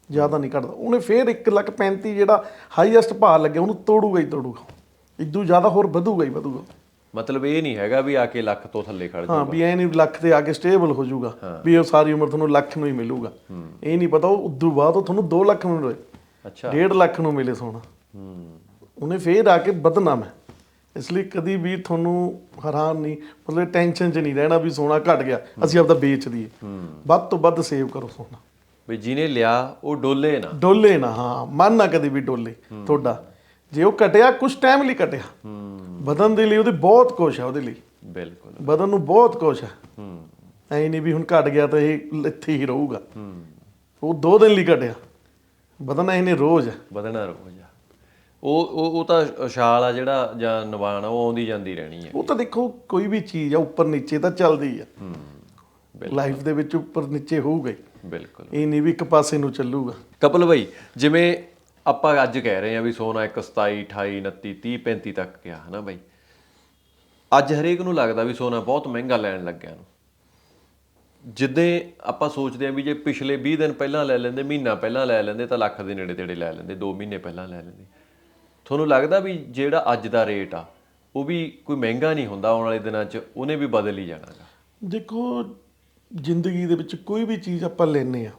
ਜ਼ਿਆਦਾ ਨਹੀਂ ਘਟਦਾ। ਉਹਨੇ ਫੇਰ 1 ਲੱਖ 35 ਜਿਹੜਾ ਹਾਈਐਸਟ ਭਾਅ ਲੱਗਿਆ ਉਹਨੂੰ ਤੋੜੂਗਾ ਹੀ ਤੋੜੂਗਾ। ਇਦੋਂ ਜ਼ਿਆਦਾ ਹੋਰ ਵਧੂਗਾ ਹੀ ਵਧੂਗਾ। ਮਤਲਬ ਇਹ ਨਹੀਂ ਹੈਗਾ ਵੀ ਆ ਕੇ ਲੱਖ ਤੋਂ ਥੱਲੇ ਖੜ ਜਾ ਹਾਂ ਵੀ ਐ ਨਹੀਂ ਲੱਖ ਤੇ ਆ ਕੇ ਸਟੇਬਲ ਹੋ ਜਾਊਗਾ ਵੀ ਉਹ ਸਾਰੀ ਉਮਰ ਤੁਹਾਨੂੰ ਲੱਖ ਨੂੰ ਹੀ ਮਿਲੂਗਾ। ਇਹ ਨਹੀਂ ਪਤਾ ਉਹ ਉਦੋਂ ਬਾਅਦ ਉਹ ਤੁਹਾਨੂੰ 2 ਲੱਖ ਮਿਲੇ। ਅੱਛਾ। 1.5 ਲੱਖ ਨੂੰ ਮਿਲੇ ਸੋਨਾ। ਹੂੰ। ਉਹਨੇ ਫੇਰ ਆ ਕੇ ਵਧਣਾ ਮੈਂ। ਇਸ ਲਈ ਕਦੀ ਵੀ ਤੁਹਾਨੂੰ ਹੈਰਾਨ ਨਹੀਂ ਮਤਲਬ ਟੈਨਸ਼ਨ 'ਚ ਨਹੀਂ ਰਹਿਣਾ ਵੀ ਸੋਨਾ ਘਟ ਗਿਆ ਅਸੀਂ ਆਪਦਾ ਵੇਚ ਦਈਏ। ਵੱਧ ਤੋਂ ਵੱਧ ਸੇਵ ਕਰੋ ਸੋਨਾ। ਵੀ ਜਿਹਨੇ ਲਿਆ ਉਹ ਡੋਲੇ ਨਾ। ਡੋਲੇ ਨਾ ਹਾਂ। ਮਨ ਨਾ ਕਦੇ ਵੀ ਡੋਲੇ ਤੁਹਾਡਾ। ਜੇ ਉਹ ਘਟਿਆ ਕੁਝ ਟਾਈਮ ਲਈ ਘਟਿਆ। ਹੂੰ ਵਧਣ ਦੇ ਲਈ ਉਹਦੇ ਬਹੁਤ ਕੁਛ ਹੈ ਉਹਦੇ ਲਈ। ਬਿਲਕੁਲ। ਵਧਣ ਨੂੰ ਬਹੁਤ ਕੁਛ ਹੈ ਹੂੰ। ਐ ਨਹੀਂ ਵੀ ਹੁਣ ਘਟ ਗਿਆ ਤਾਂ ਇਹ ਇੱਥੇ ਹੀ ਰਹੂਗਾ। ਹੂੰ। ਉਹ ਦੋ ਦਿਨ ਲਈ ਘਟਿਆ। ਵਧਣਾ ਇਹਨੇ ਰੋਜ਼ ਵਧਣਾ ਰੋਜ਼ ਆ। ਉਹ ਉਹ ਉਹ ਤਾਂ ਛਾਲ ਆ ਜਿਹੜਾ ਜਾਂ ਨਿਵਾਣ ਆ ਉਹ ਆਉਂਦੀ ਜਾਂਦੀ ਰਹਿਣੀ ਹੈ ਉਹ ਤਾਂ ਦੇਖੋ ਕੋਈ ਵੀ ਚੀਜ਼ ਆ ਉੱਪਰ ਨੀਚੇ ਤਾਂ ਚੱਲਦੀ ਆ। ਹੂੰ। ਲਾਈਫ ਦੇ ਵਿੱਚ ਉੱਪਰ ਨੀਚੇ ਹੋਊਗਾ ਹੀ। ਬਿਲਕੁਲ। ਇਹ ਨਹੀਂ ਵੀ ਇੱਕ ਪਾਸੇ ਨੂੰ ਚੱਲੂਗਾ। ਕਪਲ ਭਾਈ ਜਿਵੇਂ ਆਪਾਂ ਅੱਜ ਕਹਿ ਰਹੇ ਆ ਵੀ ਸੋਨਾ ਇੱਕ 27 28 29 30 35 ਤੱਕ ਗਿਆ ਹਨਾ ਬਾਈ? ਅੱਜ ਹਰੇਕ ਨੂੰ ਲੱਗਦਾ ਵੀ ਸੋਨਾ ਬਹੁਤ ਮਹਿੰਗਾ ਲੈਣ ਲੱਗਿਆ ਨੂੰ ਜਿੱਦੇ ਆਪਾਂ ਸੋਚਦੇ ਆ ਵੀ ਜੇ ਪਿਛਲੇ 20 ਦਿਨ ਪਹਿਲਾਂ ਲੈ ਲੈਂਦੇ ਮਹੀਨਾ ਪਹਿਲਾਂ ਲੈ ਲੈਂਦੇ ਤਾਂ ਲੱਖ ਦੇ ਨੇੜੇ ਤੇੜੇ ਲੈ ਲੈਂਦੇ 2 ਮਹੀਨੇ ਪਹਿਲਾਂ ਲੈ ਲੈਂਦੇ। ਤੁਹਾਨੂੰ ਲੱਗਦਾ ਵੀ ਜਿਹੜਾ ਅੱਜ ਦਾ ਰੇਟ ਆ ਉਹ ਵੀ ਕੋਈ ਮਹਿੰਗਾ ਨਹੀਂ ਹੁੰਦਾ ਆਉਣ ਵਾਲੇ ਦਿਨਾਂ 'ਚ ਉਹਨੇ ਵੀ ਬਦਲ ਹੀ ਜਾਣਾਗਾ ਦੇਖੋ ਜ਼ਿੰਦਗੀ ਦੇ ਵਿੱਚ ਕੋਈ ਵੀ ਚੀਜ਼ ਆਪਾਂ ਲੈਨੇ ਆ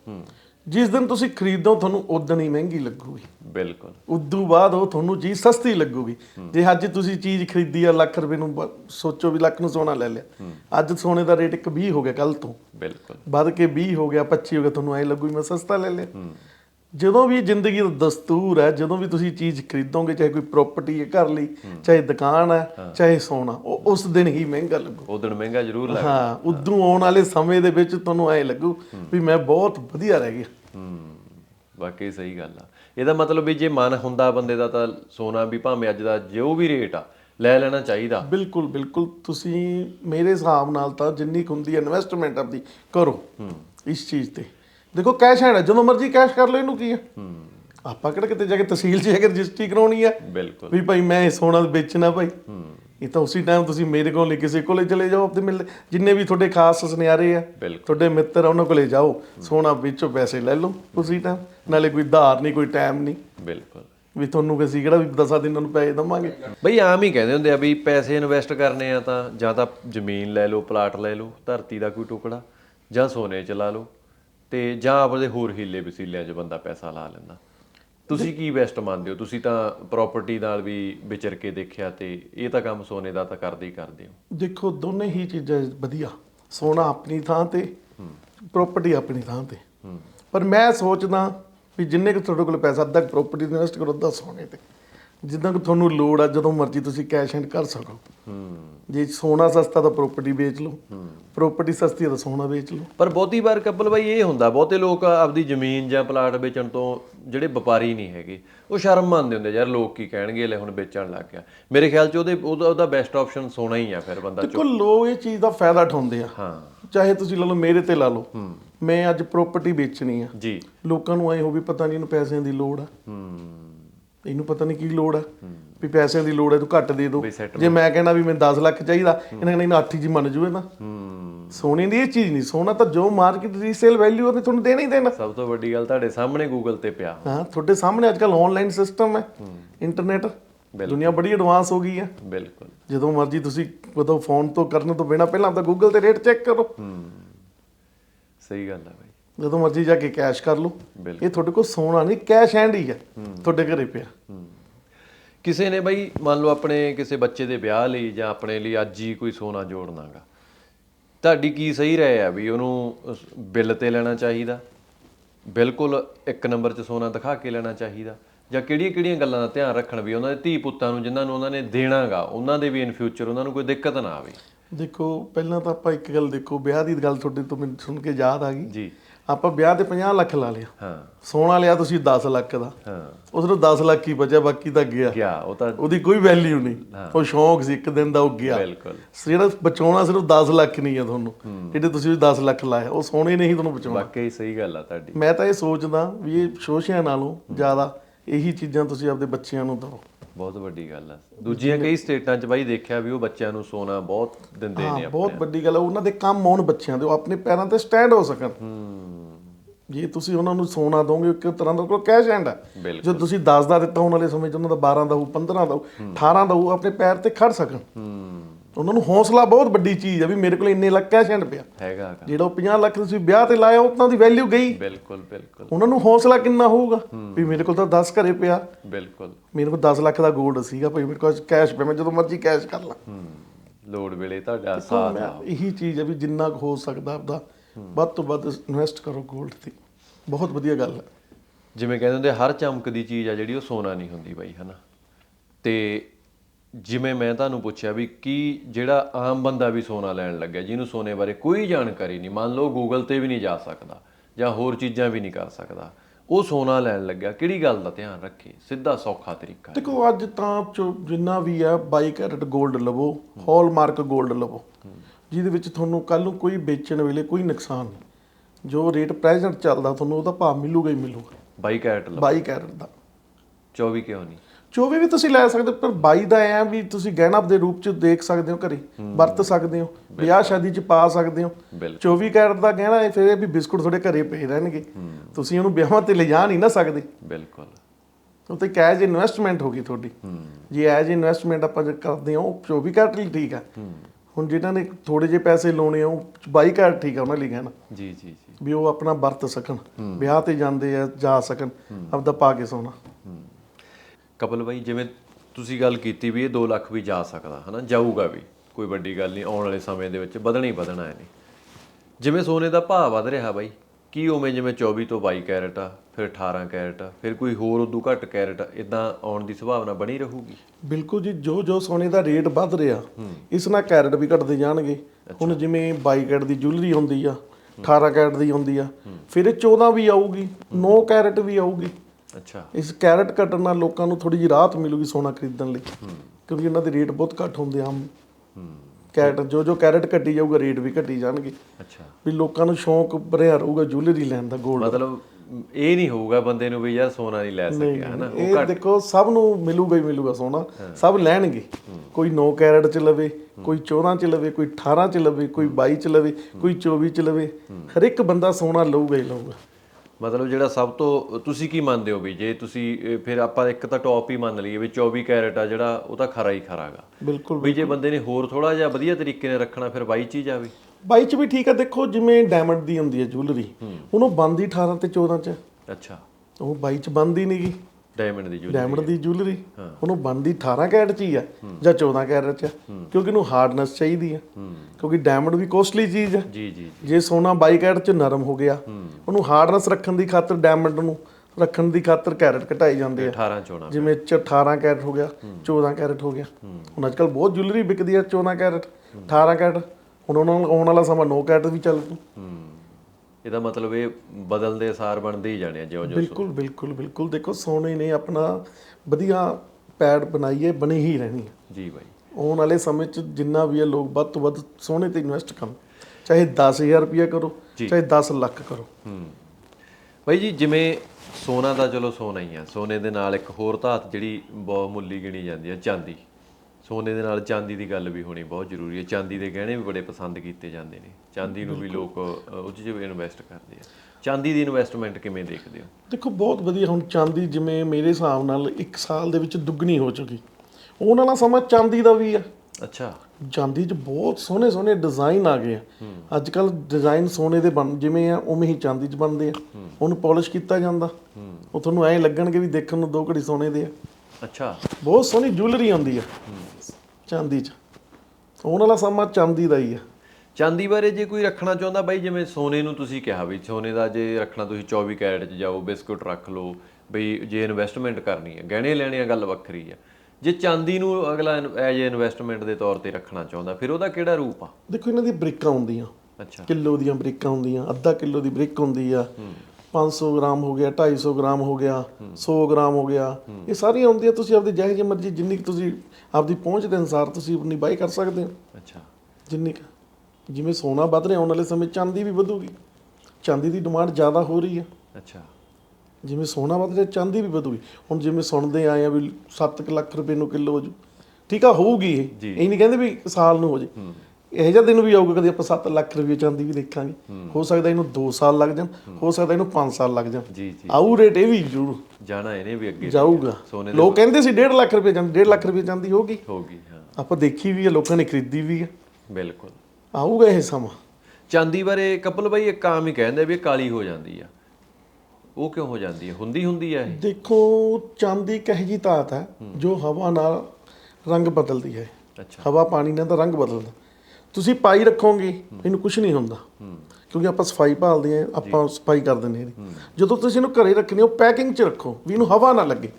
ਜਿਸ ਦਿਨ ਤੁਸੀਂ ਖਰੀਦੋ ਤੁਹਾਨੂੰ ਉਦੋਂ ਹੀ ਮਹਿੰਗੀ ਲੱਗੂਗੀ। ਬਿਲਕੁਲ। ਉਦੋਂ ਬਾਅਦ ਉਹ ਤੁਹਾਨੂੰ ਚੀਜ਼ ਸਸਤੀ ਲੱਗੂਗੀ। ਜੇ ਅੱਜ ਤੁਸੀਂ ਚੀਜ਼ ਖਰੀਦੀ ਆ ਲੱਖ ਰੁਪਏ ਨੂੰ ਸੋਚੋ ਵੀ ਲੱਖ ਨੂੰ ਸੋਨਾ ਲੈ ਲਿਆ। ਅੱਜ ਸੋਨੇ ਦਾ ਰੇਟ ਇੱਕ 20 ਹੋ ਗਿਆ ਕੱਲ ਤੋਂ। ਬਿਲਕੁਲ। ਵੱਧ ਕੇ 20 ਹੋ ਗਿਆ 25 ਹੋ ਗਿਆ ਤੁਹਾਨੂੰ ਐ ਲੱਗੂ ਮੈਂ ਸਸਤਾ ਲੈ ਲਿਆ। ਜਦੋਂ ਵੀ ਜ਼ਿੰਦਗੀ ਦਾ ਦਸਤੂਰ ਹੈ ਜਦੋਂ ਵੀ ਤੁਸੀਂ ਚੀਜ਼ ਖਰੀਦੋਗੇ ਚਾਹੇ ਕੋਈ ਪ੍ਰਾਪਰਟੀ ਹੈ ਘਰ ਲਈ ਚਾਹੇ ਦੁਕਾਨ ਹੈ ਚਾਹੇ ਸੋਨਾ ਉਹ ਉਸ ਦਿਨ ਹੀ ਮਹਿੰਗਾ ਲੱਗੂ। ਉਹ ਦਿਨ ਮਹਿੰਗਾ ਜ਼ਰੂਰ ਲੱਗ। ਹਾਂ ਉਦੋਂ ਆਉਣ ਵਾਲੇ ਸਮੇਂ ਦੇ ਵਿੱਚ ਤੁਹਾਨੂੰ ਐ ਲੱਗੂ ਵੀ ਮੈਂ ਬਹੁਤ ਵਧੀਆ ਰਹਿ ਗਿਆ। ਹੂੰ ਵਾਕਈ ਸਹੀ ਗੱਲ ਆ। ਇਹਦਾ ਮਤਲਬ ਵੀ ਜੇ ਮਨ ਹੁੰਦਾ ਬੰਦੇ ਦਾ ਤਾਂ ਸੋਨਾ ਵੀ ਭਾਵੇਂ ਅੱਜ ਦਾ ਜੋ ਵੀ ਰੇਟ ਆ ਲੈ ਲੈਣਾ ਚਾਹੀਦਾ। ਬਿਲਕੁਲ ਬਿਲਕੁਲ। ਤੁਸੀਂ ਮੇਰੇ ਹਿਸਾਬ ਨਾਲ ਤਾਂ ਜਿੰਨੀ ਹੁੰਦੀ ਇਨਵੈਸਟਮੈਂਟ ਆਪਦੀ ਕਰੋ ਇਸ ਚੀਜ਼ ਤੇ। ਦੇਖੋ ਕੈਸ਼ ਹੈ ਜਦੋਂ ਮਰਜ਼ੀ ਕੈਸ਼ ਕਰ ਲਓ ਇਹਨੂੰ ਕੀ ਹੈ? ਆਪਾਂ ਕਿਹੜਾ ਕਿਤੇ ਜਾ ਕੇ ਤਹਿਸੀਲ 'ਚ ਜਾ ਕੇ ਰਜਿਸਟਰੀ ਕਰਾਉਣੀ ਹੈ ਬਿਲਕੁਲ। ਵੀ ਭਾਈ ਮੈਂ ਇਹ ਸੋਨਾ ਵੇਚਣਾ ਭਾਈ। ਇਹ ਤਾਂ ਉਸੇ ਟਾਈਮ ਤੁਸੀਂ ਮੇਰੇ ਕੋਲ ਨਹੀਂ ਕਿਸੇ ਕੋਲੇ ਚਲੇ ਜਾਓ ਆਪਣੇ ਮਿਲ ਜਿੰਨੇ ਵੀ ਤੁਹਾਡੇ ਖਾਸ ਸੁਨਿਆਰੇ ਆ ਤੁਹਾਡੇ ਮਿੱਤਰ ਆ ਉਹਨਾਂ ਕੋਲੇ ਜਾਓ। ਸੋਨਾ ਵੇਚੋ ਪੈਸੇ ਲੈ ਲਓ ਉਸੇ ਟਾਈਮ ਨਾਲੇ ਕੋਈ ਧਾਰ ਨਹੀਂ ਕੋਈ ਟਾਈਮ ਨਹੀਂ। ਬਿਲਕੁਲ। ਵੀ ਤੁਹਾਨੂੰ ਅਸੀਂ ਕਿਹੜਾ ਵੀ ਦਸਾਂ ਦਿਨਾਂ ਨੂੰ ਪੈਸੇ ਦਵਾਂਗੇ। ਬਈ ਆਮ ਹੀ ਕਹਿੰਦੇ ਹੁੰਦੇ ਆ ਵੀ ਪੈਸੇ ਇਨਵੈਸਟ ਕਰਨੇ ਆ ਤਾਂ ਜਾਂ ਤਾਂ ਜ਼ਮੀਨ ਲੈ ਲਓ ਪਲਾਟ ਲੈ ਲਓ ਧਰਤੀ ਦਾ ਕੋਈ ਟੁਕੜਾ ਜਾਂ ਸੋਨੇ 'ਚ ਲਾ ਲਓ। ਤੇ ਜਾਂ ਆਪਦੇ ਹੋਰ ਹੀਲੇ ਵਸੀਲਿਆਂ 'ਚ ਬੰਦਾ ਪੈਸਾ ਲਾ ਲੈਂਦਾ। ਤੁਸੀਂ ਕੀ ਬੈਸਟ ਮੰਨਦੇ ਹੋ? ਤੁਸੀਂ ਤਾਂ ਪ੍ਰਾਪਰਟੀ ਨਾਲ ਵੀ ਵਿਚਰ ਕੇ ਦੇਖਿਆ ਤੇ ਇਹ ਤਾਂ ਕੰਮ ਸੋਨੇ ਦਾ ਤਾਂ ਕਰਦੇ ਹੀ ਕਰਦੇ ਹੋ। ਦੇਖੋ ਦੋਨੇ ਹੀ ਚੀਜ਼ਾਂ ਵਧੀਆ। ਸੋਨਾ ਆਪਣੀ ਥਾਂ ਤੇ ਪ੍ਰਾਪਰਟੀ ਆਪਣੀ ਥਾਂ ਤੇ। ਪਰ ਮੈਂ ਸੋਚਦਾ ਵੀ ਜਿੰਨੇ ਕੁ ਤੁਹਾਡੇ ਕੋਲ ਪੈਸਾ ਅੱਧਾ ਪ੍ਰਾਪਰਟੀ ਇਨਵੈਸਟ ਕਰੋ ਅੱਧਾ ਸੋਨੇ ਤੇ। ਜਿੱਦਾਂ ਕਿ ਤੁਹਾਨੂੰ ਲੋੜ ਆ ਜਦੋਂ ਮਰਜ਼ੀ ਤੁਸੀਂ ਕੈਸ਼ ਐਂਡ ਕਰ ਸਕੋ। ਹੂੰ ਜੇ ਸੋਨਾ ਸਸਤਾ ਤਾਂ ਪ੍ਰਾਪਰਟੀ ਵੇਚ ਲਓ। ਪ੍ਰਾਪਰਟੀ ਸਸਤੀ ਤਾਂ ਸੋਨਾ ਵੇਚ ਲਓ। ਪਰ ਬਹੁਤੀ ਵਾਰ ਕਪਲ ਬਾਈ ਇਹ ਹੁੰਦਾ ਬਹੁਤੇ ਲੋਕ ਆਪਦੀ ਜ਼ਮੀਨ ਜਾਂ ਪਲਾਟ ਵੇਚਣ ਤੋਂ ਜਿਹੜੇ ਵਪਾਰੀ ਨਹੀਂ ਹੈਗੇ ਉਹ ਸ਼ਰਮ ਮੰਨਦੇ ਹੁੰਦੇ ਯਾਰ ਲੋਕ ਕੀ ਕਹਿਣਗੇ ਲੈ ਹੁਣ ਵੇਚਣ ਲੱਗ ਗਿਆ। ਮੇਰੇ ਖਿਆਲ 'ਚ ਉਹਦੇ ਉਹਦਾ ਉਹਦਾ ਬੈਸਟ ਆਪਸ਼ਨ ਸੋਨਾ ਹੀ ਆ ਫਿਰ ਬੰਦਾ ਦੇਖੋ ਲੋਕ ਇਹ ਚੀਜ਼ ਦਾ ਫਾਇਦਾ ਉਠਾਉਂਦੇ ਆ। ਹਾਂ। ਚਾਹੇ ਤੁਸੀਂ ਲਾ ਲਓ ਮੇਰੇ ਤੇ ਲਾ ਲਓ। ਮੈਂ ਅੱਜ ਪ੍ਰਾਪਰਟੀ ਵੇਚਣੀ ਆ। ਜੀ। ਲੋਕਾਂ ਨੂੰ ਐ ਹੋ ਵੀ ਪਤਾ ਨਹੀਂ ਇਹਨੂੰ ਪੈਸਿਆਂ ਦੀ ਲੋੜ ਆ। ਹੂੰ। ਇਹਨੂੰ ਪਤਾ ਨਹੀਂ ਕੀ ਲੋੜ ਆ। ਵੀ ਪੈਸਿਆਂ ਦੀ ਲੋੜ ਹੈ ਤੂੰ ਘੱਟ ਦੇ ਦੋ। ਜੇ ਮੈਂ ਕਹਿੰਦਾ ਵੀ ਮੈਨੂੰ 10 ਲੱਖ ਚਾਹੀਦਾ ਇਹਨਾਂ ਕਹਿੰਦਾ ਇਹਨਾਂ 8 ਜੀ ਮੰਨ ਜੂਏ ਹੂੰ। ਸੋਨੇ ਦੀ ਇਹ ਚੀਜ਼ ਨਹੀਂ ਸੋਨਾ ਤਾਂ ਜੋ ਮਾਰਕੀਟ ਰੀਸੇਲ ਵੈਲਿਊ ਉਹਨੇ ਤੁਹਾਨੂੰ ਦੇਣਾ ਹੀ ਦੇਣਾ। ਸਭ ਤੋਂ ਵੱਡੀ ਗੱਲ ਤੁਹਾਡੇ ਸਾਹਮਣੇ ਗੂਗਲ ਤੇ ਪਿਆ। ਹਾਂ ਤੁਹਾਡੇ ਸਾਹਮਣੇ ਅੱਜ ਕੱਲ ਆਨਲਾਈਨ ਸਿਸਟਮ ਹੈ। ਇੰਟਰਨੈਟ ਦੁਨੀਆ ਬੜੀ ਐਡਵਾਂਸ ਹੋ ਗਈ ਹੈ। ਬਿਲਕੁਲ। ਜਦੋਂ ਮਰਜ਼ੀ ਤੁਸੀਂ ਕਦੋਂ ਫੋਨ ਤੋਂ ਕਰਨ ਤੋਂ ਬਿਨਾ ਪਹਿਲਾਂ ਤਾਂ ਗੂਗਲ ਤੇ ਰੇਟ ਚੈੱਕ ਕਰੋ। ਹੂੰ। ਸਹੀ ਗੱਲ ਆ ਬਾਈ। ਜਦੋਂ ਮਰਜ਼ੀ ਜਾ ਕੇ ਕੈਸ਼ ਕਰ ਲਓ। ਬਿਲਕੁਲ। ਇਹ ਤੁਹਾਡੇ ਕੋਲ ਸੋਨਾ ਨਹੀਂ ਕੈਸ਼ ਹੈਂਡ ਹੀ ਹੈ ਤੁਹਾਡੇ ਘਰੇ ਪਿਆ। ਕਿਸੇ ਨੇ ਬਾਈ ਮੰਨ ਲਓ ਆਪਣੇ ਕਿਸੇ ਬੱਚੇ ਦੇ ਵਿਆਹ ਲਈ ਜਾਂ ਆਪਣੇ ਲਈ ਅੱਜ ਹੀ ਕੋਈ ਸੋਨਾ ਜੋੜਨਾਗਾ ਤੁਹਾਡੀ ਕੀ ਸਹੀ ਰਾਏ ਆ ਵੀ ਉਹਨੂੰ ਉਸ ਬਿੱਲ ਤੇ ਲੈਣਾ ਚਾਹੀਦਾ? ਬਿਲਕੁਲ ਇੱਕ ਨੰਬਰ 'ਚ ਸੋਨਾ ਦਿਖਾ ਕੇ ਲੈਣਾ ਚਾਹੀਦਾ? ਜਾਂ ਕਿਹੜੀਆਂ-ਕਿਹੜੀਆਂ ਗੱਲਾਂ ਦਾ ਧਿਆਨ ਰੱਖਣ ਵੀ ਉਹਨਾਂ ਦੇ ਧੀ ਪੁੱਤਾਂ ਨੂੰ ਜਿਨ੍ਹਾਂ ਨੂੰ ਉਹਨਾਂ ਨੇ ਦੇਣਾਗਾ ਉਹਨਾਂ ਦੇ ਵੀ ਇਨ ਫਿਊਚਰ ਉਹਨਾਂ ਨੂੰ ਕੋਈ ਦਿੱਕਤ ਨਾ ਆਵੇ? ਦੇਖੋ ਪਹਿਲਾਂ ਤਾਂ ਆਪਾਂ ਇੱਕ ਗੱਲ ਦੇਖੋ ਵਿਆਹ ਦੀ ਗੱਲ ਤੁਹਾਡੇ ਤੋਂ ਮੈਨੂੰ ਸੁਣ ਕੇ ਯਾਦ ਆ ਗਈ। ਜੀ। ਆਪਾਂ ਵਿਆਹ ਤੇ 50 ਲੱਖ ਲਾ ਲਿਆ। ਹਾਂ। ਸੋਨਾ ਲਿਆ ਤੁਸੀਂ 10 ਲੱਖ ਦਾ। ਹਾਂ। ਉਸ ਨੂੰ 10 ਲੱਖ ਹੀ ਬਚਿਆ ਬਾਕੀ ਤਾਂ ਗਿਆ। ਕਿਆ ਉਹ ਤਾਂ ਉਹਦੀ ਕੋਈ ਵੈਲਿਊ ਨਹੀਂ। ਉਹ ਸ਼ੌਂਕ ਸੀ ਇੱਕ ਦਿਨ ਦਾ ਉਹ ਗਿਆ। ਬਿਲਕੁਲ। ਜਿਹੜਾ ਬਚਾਉਣਾ ਸਿਰਫ 10 ਲੱਖ ਨਹੀਂ ਆ ਤੁਹਾਨੂੰ। ਜਿਹੜੇ ਤੁਸੀਂ 10 ਲੱਖ ਲਾਇਆ ਉਹ ਸੋਨੇ ਨਹੀਂ ਤੁਹਾਨੂੰ ਬਚਾਉਣਾ। ਵਾਕਈ ਸਹੀ ਗੱਲ ਆ ਤੁਹਾਡੀ। ਮੈਂ ਤਾਂ ਇਹ ਸੋਚਦਾ ਵੀ ਇਹ ਸ਼ੋਸ਼ਿਆਂ ਨਾਲੋਂ ਜ਼ਿਆਦਾ ਇਹੀ ਚੀਜ਼ਾਂ ਤੁਸੀਂ ਆਪਣੇ ਬੱਚਿਆਂ ਨੂੰ ਦਿਓ। ਬਹੁਤ ਵੱਡੀ ਗੱਲ ਆ। ਦੂਜੀਆਂ ਕਈ ਸਟੇਟਾਂ 'ਚ ਬਾਈ ਦੇਖਿਆ ਵੀ ਉਹ ਬੱਚਿਆਂ ਨੂੰ ਸੋਨਾ ਬਹੁਤ ਦਿੰਦੇ ਨੇ ਹਾਂ ਬਹੁਤ ਵੱਡੀ ਗੱਲ ਹੈ ਉਹਨਾਂ ਦੇ ਕੰਮ ਆਉਣ ਬੱਚਿਆਂ ਦੇ ਉਹ ਆਪਣੇ ਪੈਰਾਂ ਤੇ ਸਟੈਂਡ ਹੋ ਸਕਣ। ਹੂੰ। ਜੇ ਤੁਸੀਂ ਉਹਨਾਂ ਨੂੰ ਸੋਨਾ ਦੋਗੇ ਇੱਕ ਤਰ੍ਹਾਂ ਦਾ ਕੋਲ ਕੈਸ਼ ਹੈਂਡ ਹੈ ਬਿਲਕੁਲ। ਜੇ ਤੁਸੀਂ 10 ਦਾ ਦਿੱਤਾ ਉਹਨਾਂ ਵਾਲੇ ਸਮੇਂ 'ਚ ਉਹਨਾਂ ਦਾ 12 ਦਾ ਹੋਊ 15 ਦਾ ਹੋਊ 18 ਦਾ ਹੋਊ ਆਪਣੇ ਪੈਰ ਤੇ ਖੜ ਸਕਣ। ਹੂੰ। ਉਹਨਾਂ ਨੂੰ ਹੌਸਲਾ ਬਹੁਤ ਵੱਡੀ ਚੀਜ਼ ਹੈ ਵੀ ਮੇਰੇ ਕੋਲ ਇੰਨੇ ਲੱਖ ਕੈਸ਼ ਹੈਂਡ ਪਿਆ। ਹੈਗਾ। ਜਿਹੜਾ ਉਹ 50 ਲੱਖ ਤੁਸੀਂ ਵਿਆਹ ਤੇ ਲਾਇਆ ਉਹਨਾਂ ਦੀ ਵੈਲਿਊ ਗਈ। ਬਿਲਕੁਲ ਬਿਲਕੁਲ। ਉਹਨਾਂ ਨੂੰ ਹੌਸਲਾ ਕਿੰਨਾ ਹੋਊਗਾ? ਵੀ ਮੇਰੇ ਕੋਲ ਤਾਂ 10 ਘਰੇ ਪਿਆ। ਬਿਲਕੁਲ। ਮੇਰੇ ਕੋਲ 10 ਲੱਖ ਦਾ 골ਡ ਸੀਗਾ ਭਾਈ ਮੇਰੇ ਕੋਲ ਕੈਸ਼ ਪਿਆ ਮੈਂ ਜਦੋਂ ਮਰਜ਼ੀ ਕੈਸ਼ ਕਰ ਲਾਂ। ਹੂੰ। ਲੋੜ ਵੇਲੇ ਤੁਹਾਡਾ ਸਾਥ ਮੈਂ ਇਹੀ ਚੀਜ਼ ਹੈ ਵੀ ਜਿੰਨਾ ਕੁ ਹੋ ਸਕਦਾ ਆਪਦਾ ਵੱਧ ਤੋਂ ਵੱਧ ਇਨਵੈਸਟ ਕਰੋ 골ਡ ਤੇ। ਬਹੁਤ ਵਧੀਆ ਗੱਲ ਹੈ ਜਿਵੇਂ ਕਹਿੰਦੇ ਹੁੰਦੇ ਹਰ ਚਮਕਦੀ ਚੀਜ਼ ਆ ਜਿਹੜੀ ਉਹ ਸੋਨਾ ਨਹੀਂ ਹੁੰਦੀ ਬਾਈ ਹਨਾ? ਤੇ ਜਿਵੇਂ ਮੈਂ ਤੁਹਾਨੂੰ ਪੁੱਛਿਆ ਵੀ ਕੀ ਜਿਹੜਾ ਆਮ ਬੰਦਾ ਵੀ ਸੋਨਾ ਲੈਣ ਲੱਗਿਆ ਜਿਹਨੂੰ ਸੋਨੇ ਬਾਰੇ ਕੋਈ ਜਾਣਕਾਰੀ ਨਹੀਂ ਮੰਨ ਲਓ ਗੂਗਲ ਤੇ ਵੀ ਨਹੀਂ ਜਾ ਸਕਦਾ ਜਾਂ ਹੋਰ ਚੀਜ਼ਾਂ ਵੀ ਨਹੀਂ ਕਰ ਸਕਦਾ ਉਹ ਸੋਨਾ ਲੈਣ ਲੱਗਿਆ ਕਿਹੜੀ ਗੱਲ ਦਾ ਧਿਆਨ ਰੱਖੇ ਸਿੱਧਾ ਸੌਖਾ ਤਰੀਕਾ ਦੇਖੋ ਅੱਜ ਤਾਂ ਜਿੰਨਾ ਵੀ ਆ 22 ਕੈਰਟ 골ਡ ਲਵੋ ਹਾਲਮਾਰਕ 골ਡ ਲਵੋ ਜਿਹਦੇ ਵਿੱਚ ਤੁਹਾਨੂੰ ਕੱਲ ਨੂੰ ਕੋਈ ਵੇਚਣ ਵੇਲੇ ਕੋਈ ਨੁਕਸਾਨ ਨਹੀਂ। ਜੋ ਰੇਟ ਪ੍ਰੈਜ਼ੈਂਟ ਚੱਲਦਾ ਤੁਹਾਨੂੰ ਉਹਦਾ ਭਾਅ ਮਿਲੂਗਾ ਹੀ ਮਿਲੂਗਾ। ਬਾਈ ਕੈਰਟ ਲਾ 22 ਕੈਰਟ ਦਾ। 24 ਕਿਉਂ ਨਹੀਂ? 24 ਵੀ ਤੁਸੀਂ ਲੈ ਸਕਦੇ ਹੋ, ਪਰ 22 ਦਾ ਐ ਵੀ ਤੁਸੀਂ ਗਹਿਣਾ ਦੇ ਰੂਪ ਚ ਦੇਖ ਸਕਦੇ ਹੋ ਘਰੇ ਵਰਤ ਸਕਦੇ ਹੋ ਵਿਆਹ ਸ਼ਾਦੀ ਚ ਪਾ ਸਕਦੇ ਹੋ। ਬਿਲਕੁਲ। 24 ਕੈਰਟ ਦਾ ਗਹਿਣਾ ਹੈ ਫਿਰ ਇਹ ਵੀ ਬਿਸਕੁਟ ਤੁਹਾਡੇ ਘਰੇ ਪਏ ਰਹਿਣਗੇ। ਤੁਸੀਂ ਉਹਨੂੰ ਵਿਆਹਾਂ ਤੇ ਲਿਜਾ ਨਹੀਂ ਨਾ ਸਕਦੇ। ਬਿਲਕੁਲ। ਉਹ ਤੇ ਕੈਜ ਇਨਵੈਸਟਮੈਂਟ ਹੋ ਗਈ ਤੁਹਾਡੀ। ਜੇ ਐਜ ਇਨਵੈਸਟਮੈਂਟ ਆਪਾਂ ਜੇ ਕਰਦੇ ਹਾਂ ਉਹ 24 ਕੈਰਟ ਲਈ ਠੀਕ ਆ। ਹੁਣ ਜਿਨ੍ਹਾਂ ਨੇ ਥੋੜੇ ਜਿਹੇ ਪੈਸੇ ਲਾਉਣੇ ਆ ਉਹ 22 ਕੈਰਟ ਠੀਕ ਆ ਉਹਨਾਂ ਲਈ ਕਹਿਣਾ ਜੀ ਜੀ ਜੀ। ਵੀ ਉਹ ਆਪਣਾ ਵਰਤ ਸਕਣ। ਵਿਆਹ ਤੇ ਜਾਂਦੇ ਆ ਜਾ ਸਕਣ। ਆਪਦਾ ਪਾ ਕੇ ਸੋਣਾ। ਕਪਲ ਬਾਈ ਜਿਵੇਂ ਤੁਸੀਂ ਗੱਲ ਕੀਤੀ ਵੀ ਇਹ 2 ਲੱਖ ਵੀ ਜਾ ਸਕਦਾ ਹਨਾ ਜਾਊਗਾ ਵੀ ਕੋਈ ਵੱਡੀ ਗੱਲ ਨਹੀਂ ਆਉਣ ਵਾਲੇ ਸਮੇਂ ਦੇ ਵਿੱਚ ਵਧਣਾ ਹੀ ਵਧਣਾ ਹੈ ਨਹੀਂ ਜਿਵੇਂ ਸੋਨੇ ਦਾ ਭਾਅ ਵਧ ਰਿਹਾ ਬਾਈ ਕੀ ਉਵੇਂ ਜਿਵੇਂ 24 ਤੋਂ 22 ਕੈਰਟ ਆ ਫਿਰ 18 ਕੈਰਟ ਆ ਫਿਰ ਕੋਈ ਹੋਰ ਉਦੋਂ ਘੱਟ ਕੈਰਟ ਇਦਾਂ ਆਉਣ ਦੀ ਸੰਭਾਵਨਾ ਬਣੀ ਰਹੂਗੀ? ਬਿਲਕੁਲ ਜੀ ਜੋ ਜੋ ਸੋਨੇ ਦਾ ਰੇਟ ਵੱਧ ਰਿਹਾ ਇਸ ਨਾਲ ਕੈਰਟ ਵੀ ਘਟਦੇ ਜਾਣਗੇ। ਹੁਣ ਜਿਵੇਂ 22 ਕੈਰਟ ਦੀ ਜੁਐਲਰੀ ਆਉਂਦੀ ਆ 18 ਕੈਰਟ ਦੀ ਆਉਂਦੀ ਆ ਫਿਰ ਇਹ 14 ਵੀ ਆਊਗੀ 9 ਕੈਰਟ ਵੀ ਆਊਗੀ। ਅੱਛਾ। ਇਸ ਕੈਰਟ ਘਟਣ ਨਾਲ ਲੋਕਾਂ ਨੂੰ ਥੋੜੀ ਜਿਹੀ ਰਾਹਤ ਮਿਲੂਗੀ ਸੋਨਾ ਖਰੀਦਣ ਲਈ ਕਿਉਂਕਿ ਇਹਨਾਂ ਦੇ ਰੇਟ ਬਹੁਤ ਘੱਟ ਹੁੰਦੇ ਆ ਕੈਰਟ ਜੋ ਜੋ ਕੈਰਟ ਘਟੀ ਜਾਊਗਾ ਰੇਟ ਵੀ ਘਟੀ ਜਾਣਗੇ। ਅੱਛਾ। ਵੀ ਲੋਕਾਂ ਨੂੰ ਸ਼ੌਂਕ ਭਰਿਆ ਰਹੂਗਾ ਜੁਐਲਰੀ ਲੈਣ ਦਾ 골ਡ ਮਤਲਬ ਇਹ ਨਹੀਂ ਹੋਊਗਾ ਬੰਦੇ ਨੂੰ ਵੀ ਯਾਰ ਸੋਨਾ ਨਹੀਂ ਲੈ ਸਕਿਆ ਹਨਾ? ਉਹ ਦੇਖੋ ਸਭ ਨੂੰ ਮਿਲੂਗਾ ਹੀ ਮਿਲੂਗਾ ਸੋਨਾ। ਸਭ ਲੈਣਗੇ। ਕੋਈ 9 ਕੈਰਟ ਚ ਲਵੇ ਕੋਈ 14 ਚ ਲਵੇ ਕੋਈ 18 ਚ ਲਵੇ ਕੋਈ 22 ਚ ਲਵੇ ਕੋਈ 24 ਚ ਲਵੇ। ਹਰ ਇੱਕ ਬੰਦਾ ਸੋਨਾ ਲਊਗਾ ਹੀ ਲਊਗਾ। ਮਤਲਬ ਜਿਹੜਾ ਸਭ ਤੋਂ ਤੁਸੀਂ ਕੀ ਮੰਨਦੇ ਹੋ ਵੀ ਜੇ ਤੁਸੀਂ ਫਿਰ ਆਪਾਂ ਇੱਕ ਤਾਂ ਟੌਪ ਹੀ ਮੰਨ ਲਈਏ ਵੀ 24 ਕੈਰਟ ਆ ਜਿਹੜਾ ਉਹ ਤਾਂ ਖਰਾ ਹੀ ਖਰਾਗਾ। ਬਿਲਕੁਲ ਵੀ ਜੇ ਬੰਦੇ ਨੇ ਹੋਰ ਥੋੜਾ ਜਿਹਾ ਵਧੀਆ ਤਰੀਕੇ ਨਾਲ ਰੱਖਣਾ ਫਿਰ ਬਾਈ ਚੀਜ਼ ਆਵੇ 22 ਚ ਵੀ ਠੀਕ ਆ ਦੇਖੋ ਜਿਵੇਂ ਡਾਇਮੰਡ ਦੀ ਹੁੰਦੀ ਹੈ ਜੁਐਲਰੀ ਉਹਨੂੰ ਬੰਦੀ 18 ਤੇ 14 ਚ। ਅੱਛਾ। ਉਹ 22 ਚ ਬੰਦੀ ਨਹੀਂਗੀ ਡਾਇਮੰਡ ਦੀ ਜੁਲੀ ਡਾਇਮੰਡ ਦੀ ਜੁਐਲਰੀ ਉਹਨੂੰ ਬੰਦੀ 18 ਕੈਰਟ ਚ ਹੀ ਆ ਜਾਂ 14 ਕੈਰਟ ਚ। ਕਿਉਂਕਿ ਇਹਨੂੰ ਹਾਰਡਨੈਸ ਚਾਹੀਦੀ ਆ। ਕਿਉਂਕਿ ਡਾਇਮੰਡ ਵੀ ਕੋਸਟਲੀ ਚੀਜ਼ ਆ। ਜੀ ਜੀ ਜੇ। ਸੋਨਾ 22 ਕੈਰਟ ਚ ਨਰਮ ਹੋ ਗਿਆ ਉਹਨੂੰ ਹਾਰਡਨੈਸ ਰੱਖਣ ਦੀ ਖਾਤਰ ਡਾਇਮੰਡ ਨੂੰ ਰੱਖਣ ਦੀ ਖਾਤਰ ਕੈਰਟ ਘਟਾਈ ਜਾਂਦੇ ਆ। 18 ਚੋਣਾ ਜਿਵੇਂ ਚ 18 ਕੈਰਟ ਹੋ ਗਿਆ 14 ਕੈਰਟ ਹੋ ਗਿਆ। ਹੁਣ ਅੱਜਕੱਲ ਬਹੁਤ ਜੁਐਲਰੀ ਵਿਕਦੀ ਆ 14 ਕੈਰਟ 18 ਕੈਰਟ। ਹੁਣ ਉਹਨਾਂ ਨੂੰ ਆਉਣ ਵਾਲਾ ਸਮਾਂ 9 ਕੈਰਟ ਵੀ ਚੱਲ ਪੂ ਹੂੰ। ਇਹਦਾ ਮਤਲਬ ਇਹ ਬਦਲਦੇ ਅਸਾਰ ਬਣਦੇ ਹੀ ਜਾਣੇ ਜਿਉਂ ਜਿਉਂ ਬਿਲਕੁਲ ਬਿਲਕੁਲ ਬਿਲਕੁਲ। ਦੇਖੋ ਸੋਨੇ ਨੇ ਆਪਣਾ ਵਧੀਆ ਪੈੜ ਬਣਾਈ ਹੈ ਬਣੀ ਹੀ ਰਹਿਣੀ ਹੈ। ਜੀ ਬਾਈ। ਆਉਣ ਵਾਲੇ ਸਮੇਂ 'ਚ ਜਿੰਨਾ ਵੀ ਹੈ ਲੋਕ ਵੱਧ ਤੋਂ ਵੱਧ ਸੋਨੇ ਤੇ ਇਨਵੈਸਟ ਕਰਨ। ਚਾਹੇ 10000 ਰੁਪਇਆ ਕਰੋ ਚਾਹੇ 10 ਲੱਖ ਕਰੋ। ਹੂੰ। ਬਾਈ ਜੀ ਜਿਵੇਂ ਸੋਨਾ ਦਾ ਚਲੋ ਸੋਨਾ ਹੀ ਆ। ਸੋਨੇ ਦੇ ਨਾਲ ਇੱਕ ਹੋਰ ਧਾਤ ਜਿਹੜੀ ਬਹੁਤ ਮੁੱਲੀ ਗਿਣੀ ਜਾਂਦੀ ਆ ਚਾਂਦੀ। ਸੋਨੇ ਦੇ ਨਾਲ ਚਾਂਦੀ ਦੀ ਗੱਲ ਵੀ ਹੋਣੀ ਬਹੁਤ ਜ਼ਰੂਰੀ ਹੈ। ਚਾਂਦੀ ਦੇ ਗਹਿਣੇ ਵੀ ਬੜੇ ਪਸੰਦ ਕੀਤੇ ਜਾਂਦੇ ਨੇ। ਚਾਂਦੀ ਨੂੰ ਵੀ ਲੋਕ ਉਹ 'ਚ ਵੀ ਇਨਵੈਸਟ ਕਰਦੇ ਆ। ਚਾਂਦੀ ਦੀ ਇਨਵੈਸਟਮੈਂਟ ਕਿਵੇਂ ਦੇਖਦੇ ਹੋ? ਦੇਖੋ ਬਹੁਤ ਵਧੀਆ। ਹੁਣ ਚਾਂਦੀ ਜਿਵੇਂ ਮੇਰੇ ਹਿਸਾਬ ਨਾਲ 1 ਸਾਲ ਦੇ ਵਿੱਚ ਦੁੱਗਣੀ ਹੋ ਚੁੱਕੀ। ਆਉਣ ਵਾਲਾ ਸਮਾਂ ਚਾਂਦੀ ਦਾ ਵੀ ਆ। ਅੱਛਾ। ਚਾਂਦੀ 'ਚ ਬਹੁਤ ਸੋਹਣੇ ਸੋਹਣੇ ਡਿਜ਼ਾਈਨ ਆ ਗਏ ਆ। ਅੱਜ ਕੱਲ ਡਿਜ਼ਾਈਨ ਸੋਨੇ ਦੇ ਬਣ ਜਿਵੇਂ ਆ ਉਵੇਂ ਹੀ ਚਾਂਦੀ 'ਚ ਬਣਦੇ ਆ। ਉਹਨੂੰ ਪਾਲਿਸ਼ ਕੀਤਾ ਜਾਂਦਾ। ਉਹ ਤੁਹਾਨੂੰ ਐਂ ਲੱਗਣਗੇ ਵੀ ਦੇਖਣ ਨੂੰ ਦੋ ਘੜੀ ਸੋਨੇ ਦੇ ਆ। ਅੱਛਾ। ਬਹੁਤ ਸੋਹਣੀ ਜੁਐਲਰੀ ਆਉਂਦੀ ਆ। ਚਾਂਦੀ 'ਚ। ਆਉਣ ਵਾਲਾ ਸਮਾਂ ਚਾਂਦੀ ਦਾ ਹੀ ਆ ਚਾਂਦੀ ਬਾਰੇ ਜੇ ਕੋਈ ਰੱਖਣਾ ਚਾਹੁੰਦਾ ਬਾਈ ਜਿਵੇਂ ਸੋਨੇ ਨੂੰ ਤੁਸੀਂ ਕਿਹਾ ਵੀ ਸੋਨੇ ਦਾ ਜੇ ਰੱਖਣਾ ਤੁਸੀਂ 24 ਕੈਰਟ 'ਚ ਜਾਓ ਬਿਸਕੁਟ ਰੱਖ ਲਓ ਬਈ ਜੇ ਇਨਵੈਸਟਮੈਂਟ ਕਰਨੀ ਹੈ ਗਹਿਣੇ ਲੈਣੇ ਆ ਗੱਲ ਵੱਖਰੀ ਆ ਜੇ ਚਾਂਦੀ ਨੂੰ ਅਗਲਾ ਐਜ ਇਨਵੈਸਟਮੈਂਟ ਦੇ ਤੌਰ ਤੇ ਰੱਖਣਾ ਚਾਹੁੰਦਾ ਫਿਰ ਉਹਦਾ ਕਿਹੜਾ ਰੂਪ ਆ? ਦੇਖੋ ਇਹਨਾਂ ਦੀ ਬ੍ਰਿਕਾਂ ਹੁੰਦੀਆਂ। ਅੱਛਾ। ਕਿਲੋ ਦੀਆਂ ਬ੍ਰਿਕਾਂ ਹੁੰਦੀਆਂ ਅੱਧਾ ਕਿਲੋ ਦੀ ਬ੍ਰਿਕ ਹੁੰਦੀ ਆ। 500 ਗ੍ਰਾਮ ਹੋ ਗਿਆ 250 ਗ੍ਰਾਮ ਹੋ ਗਿਆ 100 ਗ੍ਰਾਮ ਹੋ ਗਿਆ। ਇਹ ਸਾਰੀਆਂ ਹੁੰਦੀਆਂ ਤੁਸੀਂ ਆਪਦੀ ਜਿਹੇ ਜਿਹੀ ਮਰਜ਼ੀ ਜਿੰਨੀ ਕੁ ਤੁਸੀਂ ਆਪਦੀ ਪਹੁੰਚ ਦੇ ਅਨਸਾਰ ਤੁਸੀਂ ਆਪਣੀ ਬਾਈ ਕਰ ਸਕਦੇ ਹੋ। ਅੱਛਾ। ਜਿੰਨੀ ਕੁ। ਜਿਵੇਂ ਸੋਨਾ ਵੱਧ ਰਿਹਾ ਆਉਣ ਵਾਲੇ ਸਮੇਂ ਚਾਂਦੀ ਵੀ ਵਧੂਗੀ। ਚਾਂਦੀ ਦੀ ਡਿਮਾਂਡ ਜ਼ਿਆਦਾ ਹੋ ਰਹੀ ਹੈ। ਅੱਛਾ। ਜਿਵੇਂ ਸੋਨਾ ਵੱਧ ਰਿਹਾ ਚਾਂਦੀ ਵੀ ਵਧੂਗੀ। ਹੁਣ ਜਿਵੇਂ ਸੁਣਦੇ ਆਏ ਆ ਵੀ 7 ਲੱਖ ਰੁਪਏ ਨੂੰ ਕਿਲੋ ਹੋ ਜੂ। ਠੀਕ ਆ ਹੋਊਗੀ ਇਹ। ਇਹ ਨਹੀਂ ਕਹਿੰਦੇ ਵੀ ਸਾਲ ਨੂੰ ਹੋ ਜੇ। ਇਹ ਜਿਹਾ ਦਿਨ ਵੀ ਆਊਗਾ ਕਦੇ ਆਪਾਂ 7 ਲੱਖ ਰੁਪਏ ਚਾਂਦੀ ਵੀ ਦੇਖਾਂਗੇ। ਹੋ। ਸਕਦਾ ਇਹਨੂੰ 2 ਸਾਲ ਲੱਗ ਜਾਣ ਹੋ। ਸਕਦਾ ਇਹਨੂੰ 5 ਸਾਲ ਲੱਗ ਜਾਣ। ਜੀ ਜੀ। ਆਊ ਰੇਟ ਇਹ ਵੀ ਜ਼ਰੂਰ। ਜਾਣਾ ਇਹਨੇ ਵੀ ਅੱਗੇ। ਜਾਊਗਾ। ਲੋਕ ਕਹਿੰਦੇ ਸੀ 1.5 ਲੱਖ ਰੁਪਏ ਚਾਂਦੀ 1.5 ਲੱਖ ਰੁਪਏ ਚਾਂਦੀ ਹੋਗੀ ਹੋਗੀ ਹਾਂ ਆਪਾਂ ਦੇਖੀ ਵੀ ਹੈ ਲੋਕਾਂ ਨੇ ਖਰੀਦੀ ਵੀ ਹੈ ਬਿਲਕੁਲ। ਆਊਗਾ ਇਹ ਸਮਾਂ। ਚਾਂਦੀ ਬਾਰੇ ਕਪਲ ਬਾਈ ਇੱਕ ਆਮ ਹੀ ਕਹਿੰਦੇ ਵੀ ਇਹ ਕਾਲੀ ਹੋ ਜਾਂਦੀ ਆ। ਉਹ ਕਿਉਂ ਹੋ ਜਾਂਦੀ ਹੈ ਹੁੰਦੀ ਹੁੰਦੀ ਆ ਇਹ? ਦੇਖੋ ਚਾਂਦੀ ਕਹੀ ਜੀ ਧਾਤ ਹੈ। ਜੋ ਹਵਾ ਨਾਲ ਰੰਗ ਬਦਲਦੀ ਹੈ। ਅੱਛਾ। ਹਵਾ ਪਾਣੀ ਨਾਲ ਤਾਂ ਰੰਗ ਬਦਲਦਾ। ਤੁਸੀਂ ਪਾਈ ਰੱਖੋਗੇ ਇਹਨੂੰ ਕੁਝ ਨਹੀਂ ਹੁੰਦਾ। ਕਿਉਂਕਿ ਆਪਾਂ ਸਫ਼ਾਈ ਭਾਲਦੇ ਆ ਆਪਾਂ ਸਫ਼ਾਈ ਕਰ ਦਿੰਦੇ ਹਾਂ ਇਹਦੀ। ਜਦੋਂ ਤੁਸੀਂ ਇਹਨੂੰ ਘਰੇ ਰੱਖਣੀ ਹੋ ਪੈਕਿੰਗ 'ਚ ਰੱਖੋ ਵੀ ਇਹਨੂੰ ਹਵਾ ਨਾ ਲੱਗੇ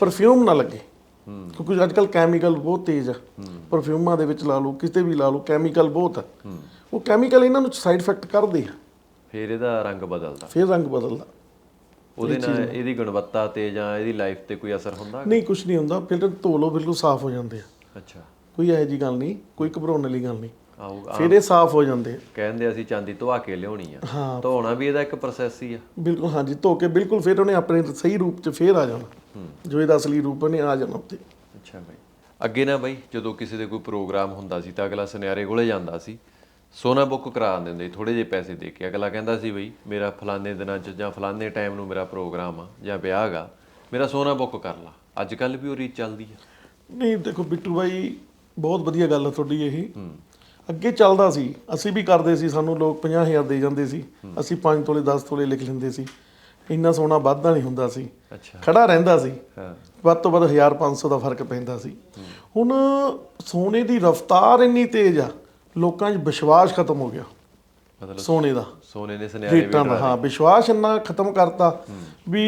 ਪਰਫਿਊਮ ਨਾ ਲੱਗੇ। ਕਿਉਂਕਿ ਅੱਜ ਕੱਲ ਕੈਮੀਕਲ ਬਹੁਤ ਤੇਜ਼ ਆ। ਪਰਫਿਊਮਾਂ ਦੇ ਵਿੱਚ ਲਾ ਲਓ ਕਿਤੇ ਵੀ ਲਾ ਲਓ ਕੈਮੀਕਲ ਬਹੁਤ ਆ। ਉਹ ਕੈਮੀਕਲ ਇਹਨਾਂ ਨੂੰ ਸਾਈਡ ਇਫੈਕਟ ਕਰਦੇ ਆ। ਫਿਰ ਇਹਦਾ ਰੰਗ ਬਦਲਦਾ। ਫਿਰ ਰੰਗ ਬਦਲਦਾ। ਉਹਦੇ ਨਾਲ ਇਹਦੀ ਗੁਣਵੱਤਾ ਤੇ ਜਾਂ ਇਹਦੀ ਲਾਈਫ ਤੇ ਕੋਈ ਅਸਰ ਹੁੰਦਾ? ਨਹੀਂ ਕੁਝ ਨਹੀਂ ਹੁੰਦਾ। ਫਿਰ ਧੋ ਲਓ ਬਿਲਕੁਲ ਸਾਫ਼ ਹੋ ਜਾਂਦੇ ਆ। ਅੱਛਾ। ਕੋਈ ਇਹੋ ਜੀ ਗੱਲ ਨਹੀਂ ਕੋਈ ਘਬਰਾਉਣ ਵਾਲੀ ਗੱਲ ਨਹੀਂ। ਆਊਗਾ। ਫਿਰ ਇਹ ਸਾਫ਼ ਹੋ ਜਾਂਦੇ। ਆ ਕਹਿੰਦੇ ਅਸੀਂ ਚਾਂਦੀ ਧਵਾ ਕੇ ਲਿਆਉਣੀ ਆ। ਧੋਣਾ ਵੀ ਇਹਦਾ ਇੱਕ ਪ੍ਰੋਸੈਸ ਹੀ ਆ। ਬਿਲਕੁਲ ਹਾਂਜੀ ਧੋ ਕੇ ਬਿਲਕੁਲ ਫਿਰ ਉਹਨੇ ਆਪਣੇ ਸਹੀ ਰੂਪ 'ਚ ਫੇਰ ਆ ਜਾਣਾ। ਜੋ ਇਹਦਾ ਅਸਲੀ ਰੂਪ ਉਹਨੇ ਆ ਜਾਣਾ ਉੱਤੇ। ਅੱਛਾ ਬਾਈ। ਅੱਗੇ ਨਾ ਬਾਈ ਜਦੋਂ ਕਿਸੇ ਦੇ ਕੋਈ ਪ੍ਰੋਗਰਾਮ ਹੁੰਦਾ ਸੀ ਤਾਂ ਅਗਲਾ ਸੁਨਿਆਰੇ ਕੋਲੇ ਜਾਂਦਾ ਸੀ। ਸੋਨਾ ਬੁੱਕ ਕਰਾ ਦਿੰਦੇ ਥੋੜੇ ਜਿਹੇ ਪੈਸੇ ਦੇ ਕੇ। ਅਗਲਾ ਕਹਿੰਦਾ ਸੀ ਬਈ ਮੇਰਾ ਫਲਾਣੇ ਦਿਨਾਂ 'ਚ ਜਾਂ ਫਲਾਣੇ ਟਾਈਮ ਨੂੰ ਮੇਰਾ ਪ੍ਰੋਗਰਾਮ ਆ ਜਾਂ ਵਿਆਹ ਗਾ ਮੇਰਾ ਸੋਨਾ ਬੁੱਕ ਕਰ ਲਾ। ਅੱਜ ਕੱਲ ਵੀ ਉਹ ਰੀਤ ਚੱਲਦੀ ਆ। ਨਹੀਂ ਦੇਖੋ ਬਿੱਟੂ ਬਾਈ ਬਹੁਤ ਵਧੀਆ ਗੱਲ ਹੈ ਤੁਹਾਡੀ ਇਹ। ਅੱਗੇ ਚੱਲਦਾ ਸੀ ਅਸੀਂ ਵੀ ਕਰਦੇ ਸੀ ਸਾਨੂੰ ਲੋਕ 50000 ਦੇ ਜਾਂਦੇ ਸੀ ਅਸੀਂ 5 ਤੋਲੇ 10 ਤੋਲੇ ਲਿਖ ਲੈਂਦੇ ਸੀ ਇੰਨਾ ਸੋਨਾ ਵੱਧਦਾ ਨਹੀਂ ਹੁੰਦਾ ਸੀ ਅੱਛਾ। ਖੜਾ ਰਹਿੰਦਾ ਸੀ ਹਾਂ। ਵੱਧ ਤੋਂ ਵੱਧ 1500 ਦਾ ਫ਼ਰਕ ਪੈਂਦਾ ਸੀ। ਹੁਣ ਸੋਨੇ ਦੀ ਰਫ਼ਤਾਰ ਇੰਨੀ ਤੇਜ਼ ਆ ਲੋਕਾਂ 'ਚ ਵਿਸ਼ਵਾਸ ਖਤਮ ਹੋ ਗਿਆ ਮਤਲਬ ਸੋਨੇ ਦਾ। ਸੋਨੇ ਦੇ ਸੁਨਿਆਰੇ ਵੀ ਰੇਟਾਂ ਦਾ ਹਾਂ ਵਿਸ਼ਵਾਸ ਇੰਨਾ ਖਤਮ ਕਰਤਾ ਵੀ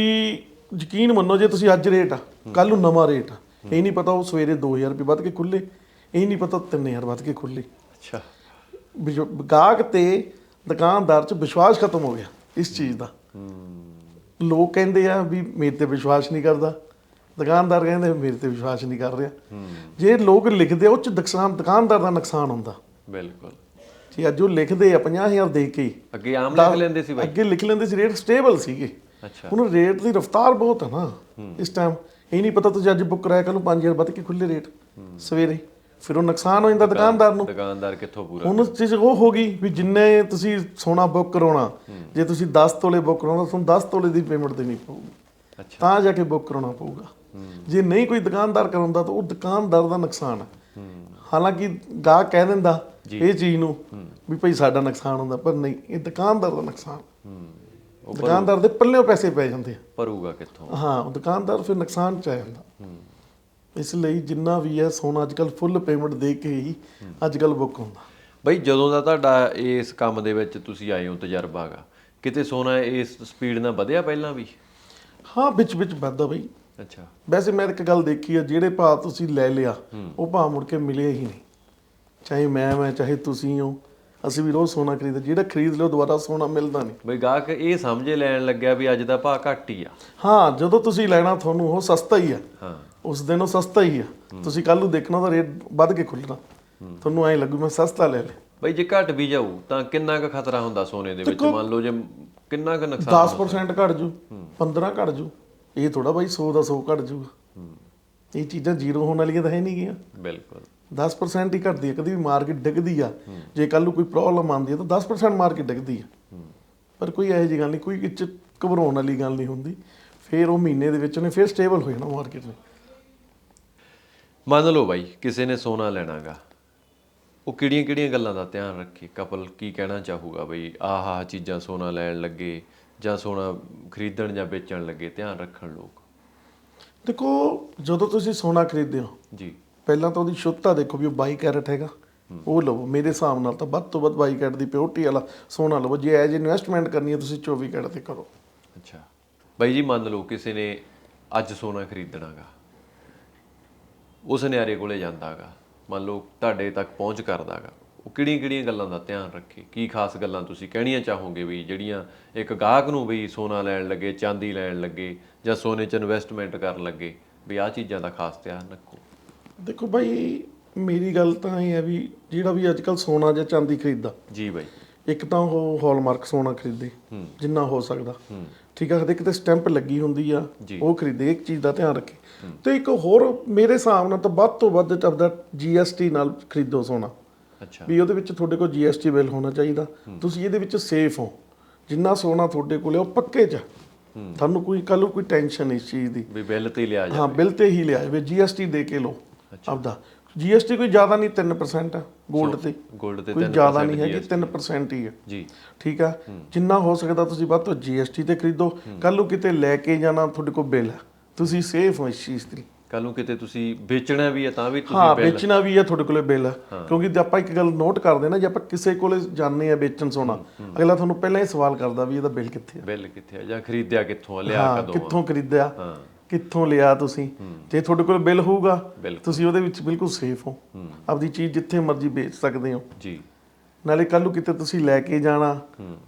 ਯਕੀਨ ਮੰਨੋ ਜੇ ਤੁਸੀਂ ਅੱਜ ਰੇਟ ਆ ਕੱਲ ਨੂੰ ਨਵਾਂ ਰੇਟ ਆ ਇਹ ਨਹੀਂ ਪਤਾ ਉਹ ਸਵੇਰੇ 2000 ਰੁਪਏ ਵੱਧ ਕੇ ਖੁੱਲੇ ਇਹ ਨਹੀਂ ਪਤਾ 3000 ਵੱਧ ਕੇ ਖੁੱਲੇ ਅੱਛਾ। ਗਾਹਕ ਤੇ ਦੁਕਾਨਦਾਰ 'ਚ ਵਿਸ਼ਵਾਸ ਖਤਮ ਹੋ ਗਿਆ ਇਸ ਚੀਜ਼ ਦਾ। ਲੋਕ ਕਹਿੰਦੇ ਆ ਵੀ ਮੇਰੇ ਤੇ ਵਿਸ਼ਵਾਸ ਨਹੀਂ ਕਰਦਾ। ਦੁਕਾਨਦਾਰ ਕਹਿੰਦੇ ਮੇਰੇ ਤੇ ਵਿਸ਼ਵਾਸ ਨਹੀਂ ਕਰ ਰਿਹਾ। ਜੇ ਲੋਕ ਲਿਖਦੇ ਉਹ ਚ ਨੁਕਸਾਨ ਦੁਕਾਨਦਾਰ ਦਾ ਨੁਕਸਾਨ ਹੁੰਦਾ। ਬਿਲਕੁਲ। ਜੇ ਅੱਜ ਉਹ ਲਿਖਦੇ ਆ 50000 ਦੇ ਕੇ ਅੱਗੇ ਆਮ ਲਿਖ ਲੈਂਦੇ ਸੀ ਬਾਈ? ਅੱਗੇ ਲਿਖ ਲੈਂਦੇ ਸੀ ਰੇਟ ਸਟੇਬਲ ਸੀਗੇ। ਅੱਛਾ। ਹੁਣ ਰੇਟ ਦੀ ਰਫ਼ਤਾਰ ਬਹੁਤ ਹੈ ਨਾ ਇਸ ਟਾਈਮ ਇਹ ਨਹੀਂ ਪਤਾ ਤੁਸੀਂ ਅੱਜ ਬੁੱਕ ਕਰਾਇਆ ਕੱਲ ਨੂੰ 5000 ਵੱਧ ਕੇ ਖੁੱਲੇ ਰੇਟ। ਸਵੇਰੇ। ਫਿਰ ਉਹ ਨੁਕਸਾਨ ਹੋ ਜਾਂਦਾ ਦੁਕਾਨਦਾਰ ਨੂੰ। ਦੁਕਾਨਦਾਰ ਕਿੱਥੋਂ ਪੂਰਾ ਹੁਣ ਚੀਜ਼ ਉਹ ਹੋ ਗਈ ਵੀ ਜਿੰਨੇ ਤੁਸੀਂ ਸੋਨਾ ਬੁੱਕ ਕਰਾਉਣਾ ਜੇ ਤੁਸੀਂ 10 ਤੋਲੇ ਬੁੱਕ ਕਰਾਉਣਾ ਤੁਹਾਨੂੰ 10 ਤੋਲੇ ਦੀ ਪੇਮੈਂਟ ਦੇਣੀ ਪਊਗੀ। ਅੱਛਾ। ਤਾਂ ਜਾ ਕੇ ਬੁੱਕ ਕਰਾਉਣਾ ਪਊਗਾ। ਜੇ ਨਹੀਂ ਕੋਈ ਦੁਕਾਨਦਾਰ ਕਰਾਉਂਦਾ ਤਾਂ ਉਹ ਦੁਕਾਨਦਾਰ ਦਾ ਨੁਕਸਾਨ ਹੈ। ਹਾਲਾਂਕਿ ਗਾਹਕ ਕਹਿ ਦਿੰਦਾ ਇਹ ਚੀਜ਼ ਨੂੰ ਵੀ ਭਾਈ ਸਾਡਾ ਨੁਕਸਾਨ ਹੁੰਦਾ ਪਰ ਨਹੀਂ ਇਹ ਦੁਕਾਨਦਾਰ ਦਾ ਨੁਕਸਾਨ ਦੁਕਾਨਦਾਰ ਦੇ ਪੱਲਿਓਂ ਪੈਸੇ ਪੈ ਜਾਂਦੇ ਭਰੂਗਾ ਕਿੱਥੋਂ? ਆ ਹਾਂ ਦੁਕਾਨਦਾਰ ਫਿਰ ਨੁਕਸਾਨ ਚ ਆ ਜਾਂਦਾ। ਇਸ ਲਈ ਜਿੰਨਾ ਵੀ ਹੈ ਸੋਨਾ ਅੱਜਕੱਲ ਫੁੱਲ ਪੇਮੈਂਟ ਦੇ ਕੇ ਹੀ ਅੱਜਕੱਲ ਬੁੱਕ ਹੁੰਦਾ। ਬਈ ਜਦੋਂ ਦਾ ਤੁਹਾਡਾ ਇਸ ਕੰਮ ਦੇ ਵਿੱਚ ਤੁਸੀਂ ਆਏ ਹੋ ਤਜਰਬਾ ਕਿਤੇ ਸੋਨਾ ਇਸ ਸਪੀਡ ਨਾਲ ਵਧਿਆ ਪਹਿਲਾਂ ਵੀ? ਹਾਂ ਵਿੱਚ ਵਿੱਚ ਵੱਧਦਾ ਬਈ। ਅੱਛਾ। ਵੈਸੇ ਮੈਂ ਇੱਕ ਗੱਲ ਦੇਖੀ ਆ ਜਿਹੜੇ ਭਾਅ ਤੁਸੀਂ ਲੈ ਲਿਆ ਉਹ ਭਾਅ ਮੁੜ ਕੇ ਮਿਲਿਆ ਹੀ ਨਹੀਂ। ਚਾਹੇ ਮੈਂ ਮੈਂ ਚਾਹੇ ਤੁਸੀਂ ਹੋ ਅਸੀਂ ਵੀ ਰੋਜ਼ ਸੋਨਾ ਖਰੀਦਦੇ ਜਿਹੜਾ ਖਰੀਦ ਲਿਓ ਦੁਬਾਰਾ ਸੋਨਾ ਮਿਲਦਾ ਨਹੀਂ। ਬਈ ਗਾਹਕ ਇਹ ਸਮਝੇ ਲੈਣ ਲੱਗਿਆ ਵੀ ਅੱਜ ਦਾ ਭਾਅ ਘੱਟ ਹੀ ਆ। ਹਾਂ ਜਦੋਂ ਤੁਸੀਂ ਲੈਣਾ ਤੁਹਾਨੂੰ ਉਹ ਸਸਤਾ ਹੀ ਆ। ਹਾਂ। ਉਸ ਦਿਨ ਉਹ ਸਸਤਾ ਹੀ ਆ। ਤੁਸੀਂ ਕੱਲ ਨੂੰ ਦੇਖਣਾ ਤਾਂ ਰੇਟ ਵੱਧ ਕੇ ਖੁੱਲਣਾ ਤੁਹਾਨੂੰ ਐਂ ਲੱਗੂ ਮੈਂ ਸਸਤਾ ਲੈ ਲਿਆ। ਬਈ ਜੇ ਘਟ ਵੀ ਜਾਊ ਤਾਂ ਕਿੰਨਾ ਕੁ ਖਤਰਾ ਹੁੰਦਾ ਸੋਨੇ ਦੇ ਵਿੱਚ? ਮੰਨ ਲਓ ਜੇ ਕਿੰਨਾ ਕੁ ਨੁਕਸਾਨ 10% ਘਟ ਜੂ 15 ਘਟ ਜੂ। ਇਹ ਥੋੜਾ ਬਾਈ 100 ਦਾ 100 ਘਟ ਜੂਗਾ। ਇਹ ਚੀਜ਼ਾਂ ਜ਼ੀਰੋ ਹੋਣ ਵਾਲੀਆਂ ਤਾਂ ਹੈ ਨਹੀਂ ਗੀਆਂ। ਬਿਲਕੁਲ। 10% ਹੀ ਘਟਦੀ ਹੈ ਕਦੀ ਵੀ ਮਾਰਕੀਟ ਡਿੱਗਦੀ ਆ। ਜੇ ਕੱਲ ਨੂੰ ਕੋਈ ਪ੍ਰੋਬਲਮ ਆਉਂਦੀ ਹੈ ਤਾਂ 10% ਮਾਰਕੀਟ ਡਿੱਗਦੀ ਆ। ਪਰ ਕੋਈ ਇਹੋ ਜਿਹੀ ਗੱਲ ਨਹੀਂ ਕੋਈ ਵਿੱਚ ਘਬਰਾਉਣ ਵਾਲੀ ਗੱਲ ਨਹੀਂ ਹੁੰਦੀ। ਫਿਰ ਉਹ ਮਹੀਨੇ ਦੇ ਵਿੱਚ ਉਹਨੇ ਫਿਰ ਸਟੇਬਲ ਹੋ ਜਾਣਾ ਮਾਰਕੀਟ ਨੇ। ਮੰਨ ਲਓ ਬਾਈ ਕਿਸੇ ਨੇ ਸੋਨਾ ਲੈਣਾਗਾ। ਉਹ ਕਿਹੜੀਆਂ ਕਿਹੜੀਆਂ ਗੱਲਾਂ ਦਾ ਧਿਆਨ ਰੱਖੇ? ਕਪਲ ਕੀ ਕਹਿਣਾ ਚਾਹੂਗਾ ਬਈ? ਆਹ ਆਹ ਚੀਜ਼ਾਂ ਸੋਨਾ ਲੈਣ ਲੱਗੇ ਜਾਂ ਸੋਨਾ ਖਰੀਦਣ ਜਾਂ ਵੇਚਣ ਲੱਗੇ? ਧਿਆਨ ਰੱਖਣ ਲੋਕ। ਦੇਖੋ ਜਦੋਂ ਤੁਸੀਂ ਸੋਨਾ ਖਰੀਦਦੇ ਹੋ ਜੀ। ਪਹਿਲਾਂ ਤਾਂ ਉਹਦੀ ਸ਼ੁੱਧਤਾ ਦੇਖੋ ਵੀ ਉਹ 22 ਕੈਰਟ ਹੈਗਾ। ਉਹ ਲਵੋ ਮੇਰੇ ਹਿਸਾਬ ਨਾਲ ਤਾਂ ਵੱਧ ਤੋਂ ਵੱਧ 22 ਕੈਰਟ ਦੀ ਪਿਓਰਟੀ ਵਾਲਾ ਸੋਨਾ ਲਵੋ। ਜੇ ਐਜ ਇਨਵੈਸਟਮੈਂਟ ਕਰਨੀ ਹੈ ਤੁਸੀਂ 24 ਕੈਰਟ ਤੇ ਕਰੋ। ਅੱਛਾ। ਬਾਈ ਜੀ ਮੰਨ ਲਓ ਕਿਸੇ ਨੇ ਅੱਜ ਸੋਨਾ ਖਰੀਦਣਾਗਾ। ਉਸ ਨਿਆਰੇ ਕੋਲੇ ਜਾਂਦਾਗਾ। ਮੰਨ ਲਓ ਤੁਹਾਡੇ ਤੱਕ ਪਹੁੰਚ ਕਰਦਾਗਾ। ਉਹ ਕਿਹੜੀਆਂ ਕਿਹੜੀਆਂ ਗੱਲਾਂ ਦਾ ਧਿਆਨ ਰੱਖੇ? ਕੀ ਖਾਸ ਗੱਲਾਂ ਤੁਸੀਂ ਕਹਿਣੀਆਂ ਚਾਹੋਗੇ ਵੀ ਜਿਹੜੀਆਂ ਇੱਕ ਗਾਹਕ ਨੂੰ ਵੀ ਸੋਨਾ ਲੈਣ ਲੱਗੇ ਚਾਂਦੀ ਲੈਣ ਲੱਗੇ ਜਾਂ ਸੋਨੇ 'ਚ ਇਨਵੈਸਟਮੈਂਟ ਕਰਨ ਲੱਗੇ? ਵੀ ਆਹ ਚੀਜ਼ਾਂ ਦਾ ਖਾਸ ਧਿਆਨ ਰੱਖੋ। ਦੇਖੋ ਭਾਈ ਮੇਰੀ ਗੱਲ ਤਾਂ ਇਹ ਹੈ ਵੀ ਜਿਹੜਾ ਵੀ ਅੱਜ ਕੱਲ ਸੋਨਾ ਜਾਂ ਚਾਂਦੀ ਖਰੀਦਦਾ। ਜੀ ਬਾਈ। ਇੱਕ ਤਾਂ ਉਹ ਹਾਲਮਾਰਕ ਸੋਨਾ ਖਰੀਦੇ। ਜਿੰਨਾ ਹੋ ਸਕਦਾ। ਠੀਕ ਆ ਇੱਕ ਤੇ ਸਟੈਂਪ ਲੱਗੀ ਹੁੰਦੀ ਆ। ਉਹ ਖਰੀਦੇ ਇੱਕ ਚੀਜ਼ ਦਾ ਧਿਆਨ ਰੱਖੇ। ਤੇ ਇੱਕ ਹੋਰ ਮੇਰੇ ਹਿਸਾਬ ਨਾਲ ਤਾਂ ਵੱਧ ਤੋਂ ਵੱਧ ਆਪਦਾ ਜੀਐਸਟੀ ਨਾਲ ਖਰੀਦੋ ਸੋਨਾ। ਅੱਛਾ। ਵੀ ਉਹਦੇ ਵਿੱਚ ਤੁਹਾਡੇ ਕੋਲ GST ਬਿੱਲ ਹੋਣਾ ਚਾਹੀਦਾ। ਤੁਸੀਂ ਇਹਦੇ ਵਿੱਚ ਸੇਫ ਹੋ। ਜਿੰਨਾ ਸੋਨਾ ਤੁਹਾਡੇ ਕੋਲ ਉਹ ਪੱਕੇ 'ਚ। ਤੁਹਾਨੂੰ ਕੋਈ ਕੱਲ ਕੋਈ ਟੈਨਸ਼ਨ ਇਸ ਚੀਜ਼ ਦੀ। ਵੀ ਬਿੱਲ ਤੇ ਹੀ ਲਿਆ ਜਾ ਹਾਂ ਬਿੱਲ ਤੇ ਹੀ ਲਿਆ ਜਾਵੇ। GST ਦੇ ਕੇ ਲਓ ਆਪਦਾ। GST ਕੋਈ ਜ਼ਿਆਦਾ ਨਹੀਂ 3% ਹੈ 골ਡ ਤੇ। 골ਡ ਤੇ ਕੋਈ 3% ਜ਼ਿਆਦਾ ਨਹੀਂ ਹੈਗੀ 3% ਹੀ ਹੈ ਜੀ। ਠੀਕ ਆ? ਜਿੰਨਾ ਹੋ ਸਕਦਾ ਤੁਸੀਂ ਵੱਧ ਤੋਂ GST ਤੇ ਖਰੀਦੋ। ਕੱਲ ਨੂੰ ਕਿਤੇ ਲੈ ਕੇ ਜਾਣਾ ਤੁਹਾਡੇ ਕੋਲ ਬਿੱਲ। ਤੁਸੀਂ ਸੇਫ ਹੋ ਇਸ ਚੀਜ਼ ਦੀ। ਕੱਲ ਨੂੰ ਕਿਤੇ ਤੁਸੀਂ ਵੇਚਣਾ ਵੀ ਹੈ ਤਾਂ ਵੀ ਤੁਸੀਂ ਹਾਂ ਵੇਚਣਾ ਵੀ ਹੈ ਤੁਹਾਡੇ ਕੋਲੇ ਬਿੱਲ। ਕਿਉਂਕਿ ਜੇ ਆਪਾਂ ਇੱਕ ਗੱਲ ਨੋਟ ਕਰਦੇ ਨਾ ਜੇ ਆਪਾਂ ਕਿਸੇ ਕੋਲੇ ਜਾਂਦੇ ਆ ਵੇਚਣ ਸੋਨਾ ਅਗਲਾ ਤੁਹਾਨੂੰ ਪਹਿਲਾਂ ਹੀ ਸਵਾਲ ਕਰਦਾ ਵੀ ਇਹਦਾ ਬਿੱਲ ਕਿੱਥੇ ਆ? ਬਿੱਲ ਕਿੱਥੇ ਆ? ਜਾਂ ਖਰੀਦਿਆ ਕਿੱਥੋਂ ਆ ਲਿਆ ਕਦੋਂ ਕਿੱਥੋਂ ਖਰੀਦਿਆ? ਹਾਂ। ਕਿੱਥੋਂ ਲਿਆ ਤੁਸੀਂ? ਜੇ ਤੁਹਾਡੇ ਕੋਲ ਬਿੱਲ ਹੋਊਗਾ। ਤੁਸੀਂ ਉਹਦੇ ਵਿੱਚ ਬਿਲਕੁਲ ਸੇਫ ਹੋ। ਆਪਦੀ ਚੀਜ਼ ਜਿੱਥੇ ਮਰਜ਼ੀ ਵੇਚ ਸਕਦੇ ਹੋ। ਜੀ। ਨਾਲੇ ਕੱਲ ਨੂੰ ਕਿਤੇ ਤੁਸੀਂ ਲੈ ਕੇ ਜਾਣਾ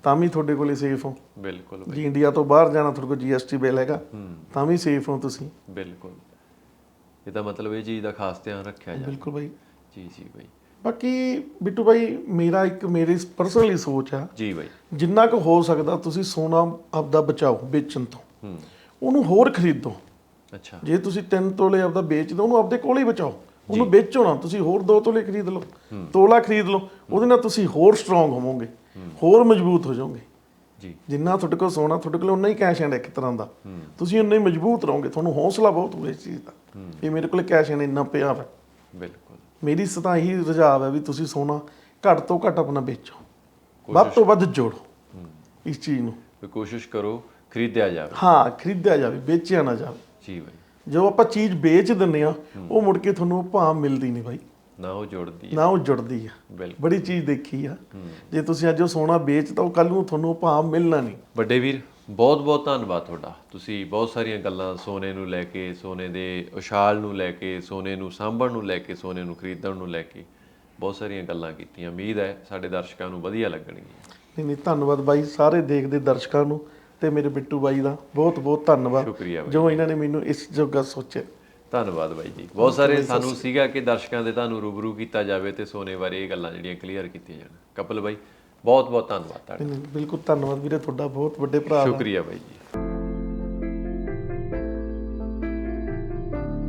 ਤਾਂ ਵੀ ਤੁਹਾਡੇ ਕੋਲੇ ਸੇਫ ਹੋ। ਬਿਲਕੁਲ ਜੀ ਇੰਡੀਆ ਤੋਂ ਬਾਹਰ ਜਾਣਾ ਤੁਹਾਡੇ ਕੋਲ GST ਬਿੱਲ ਹੈਗਾ ਤਾਂ ਵੀ ਸੇਫ ਹੋ ਤੁਸੀਂ। ਬਿਲਕੁਲ। ਇਹਦਾ ਮਤਲਬ ਇਹ ਚੀਜ਼ ਦਾ ਖਾਸ ਧਿਆਨ ਰੱਖਿਆ ਜਾ ਬਿਲਕੁਲ ਬਾਈ ਜੀ ਜੀ ਬਾਈ ਬਾਕੀ ਬਿੱਟੂ ਬਾਈ ਮੇਰਾ ਇੱਕ ਮੇਰੀ ਪਰਸਨਲੀ ਸੋਚ ਆ ਜੀ ਬਾਈ ਜਿੰਨਾ ਕੁ ਹੋ ਸਕਦਾ ਤੁਸੀਂ ਸੋਨਾ ਆਪਦਾ ਬਚਾਓ ਵੇਚਣ ਤੋਂ। ਹੂੰ। ਉਹਨੂੰ ਹੋਰ ਖਰੀਦੋ। ਅੱਛਾ। ਜੇ ਤੁਸੀਂ 3 ਤੋਲੇ ਆਪਦਾ ਵੇਚਦੇ ਹੋ, ਉਹਨੂੰ ਆਪਦੇ ਕੋਲ ਹੀ ਬਚਾਓ। ਉਹਨੂੰ ਵੇਚੋ ਨਾ ਤੁਸੀਂ ਹੋਰ 2 ਤੋਲੇ ਖਰੀਦ ਲਓ ਤੋਲਾ ਖਰੀਦ ਲਓ ਉਹਦੇ ਨਾਲ ਤੁਸੀਂ ਹੋਰ ਸਟਰੋਂਗ ਹੋਵੋਗੇ ਹੋਰ ਮਜ਼ਬੂਤ ਹੋ ਜਾਓਗੇ। ਜੀ। ਜਿੰਨਾ ਤੁਹਾਡੇ ਕੋਲ ਸੋਨਾ ਤੁਹਾਡੇ ਕੋਲ ਉਨਾ ਹੀ ਕੈਸ਼ ਐਂਡ ਇੱਕ ਤਰ੍ਹਾਂ ਦਾ। ਤੁਸੀਂ ਉਨਾ ਹੀ ਮਜ਼ਬੂਤ ਰਹੋਗੇ ਤੁਹਾਨੂੰ ਹੌਸਲਾ ਬਹੁਤ ਹੋਵੇ ਇਸ ਚੀਜ਼ ਦਾ। ਇਹ ਮੇਰੇ ਕੋਲ ਕੈਸ਼ ਐਂਡ ਇੰਨਾ ਪਿਆ ਬਿਲਕੁਲ। ਮੇਰੀ ਸਤਾ ਇਹੀ ਰੁਝਾਵ ਹੈ ਵੀ ਤੁਸੀਂ ਸੋਨਾ ਘੱਟ ਤੋਂ ਘੱਟ ਆਪਣਾ ਵੇਚੋ। ਵੱਧ ਤੋਂ ਵੱਧ ਜੋੜੋ ਇਸ ਚੀਜ਼ ਨੂੰ। ਕੋਸ਼ਿਸ਼ ਕਰੋ ਖਰੀਦਿਆ ਜਾਵੇ। ਹਾਂ ਖਰੀਦਿਆ ਜਾਵੇ ਵੇਚਿਆ ਨਾ ਜਾਵੇ। ਜੀ ਬਾਈ। ਜੋ ਆਪਾਂ ਚੀਜ਼ ਵੇਚ ਦਿੰਨੇ ਆ ਉਹ ਮੁੜ ਕੇ ਤੁਹਾਨੂੰ ਭਾਅ ਮਿਲਦੀ ਨਹੀਂ ਬਾਈ। ਨਾ ਉਹ ਜੁੜਦੀ ਨਾ ਉਹ ਜੁੜਦੀ ਆ। ਬੜੀ ਚੀਜ਼ ਦੇਖੀ ਆ। ਜੇ ਤੁਸੀਂ ਅੱਜ ਉਹ ਸੋਨਾ ਵੇਚਤਾ ਉਹ ਕੱਲ ਨੂੰ ਤੁਹਾਨੂੰ ਭਾਅ ਮਿਲਣਾ ਨਹੀਂ। ਵੱਡੇ ਵੀਰ ਬਹੁਤ ਬਹੁਤ ਧੰਨਵਾਦ ਤੁਹਾਡਾ। ਤੁਸੀਂ ਬਹੁਤ ਸਾਰੀਆਂ ਗੱਲਾਂ ਸੋਨੇ ਨੂੰ ਲੈ ਕੇ ਸੋਨੇ ਦੇ ਉਛਾਲ ਨੂੰ ਲੈ ਕੇ ਸੋਨੇ ਨੂੰ ਸਾਂਭਣ ਨੂੰ ਲੈ ਕੇ ਸੋਨੇ ਨੂੰ ਖਰੀਦਣ ਨੂੰ ਲੈ ਕੇ ਬਹੁਤ ਸਾਰੀਆਂ ਗੱਲਾਂ ਕੀਤੀਆਂ। ਉਮੀਦ ਹੈ ਸਾਡੇ ਦਰਸ਼ਕਾਂ ਨੂੰ ਵਧੀਆ ਲੱਗਣਗੀਆਂ। ਨਹੀਂ ਨਹੀਂ ਧੰਨਵਾਦ ਬਾਈ। ਸਾਰੇ ਦੇਖਦੇ ਦਰਸ਼ਕਾਂ ਨੂੰ। ਤੇ ਮੇਰੇ ਬਿੱਟੂ ਬਾਈ ਦਾ ਬਹੁਤ ਬਹੁਤ ਧੰਨਵਾਦ ਸ਼ੁਕਰੀਆ ਬਾਈ ਜੋ ਇਹਨਾਂ ਨੇ ਮੈਨੂੰ ਇਸ ਜੋਗਾ ਸੋਚਿਆ। ਧੰਨਵਾਦ ਬਾਈ ਜੀ। ਬਹੁਤ ਸਾਰੇ ਸਾਨੂੰ ਸੀਗਾ ਕਿ ਦਰਸ਼ਕਾਂ ਦੇ ਤੁਹਾਨੂੰ ਰੂਬਰੂ ਕੀਤਾ ਜਾਵੇ ਤੇ ਸੋਨੇ ਬਾਰੇ ਇਹ ਗੱਲਾਂ ਜਿਹੜੀਆਂ ਕਲੀਅਰ ਕੀਤੀਆਂ ਜਾਣ। ਕਪਲ ਬਾਈ ਬਹੁਤ ਬਹੁਤ ਧੰਨਵਾਦ ਤੁਹਾਡਾ। ਬਿਲਕੁਲ ਧੰਨਵਾਦ ਵੀਰੇ ਤੁਹਾਡਾ ਬਹੁਤ ਵੱਡੇ ਭਰਾ ਦਾ ਸ਼ੁਕਰੀਆ ਬਾਈ ਜੀ।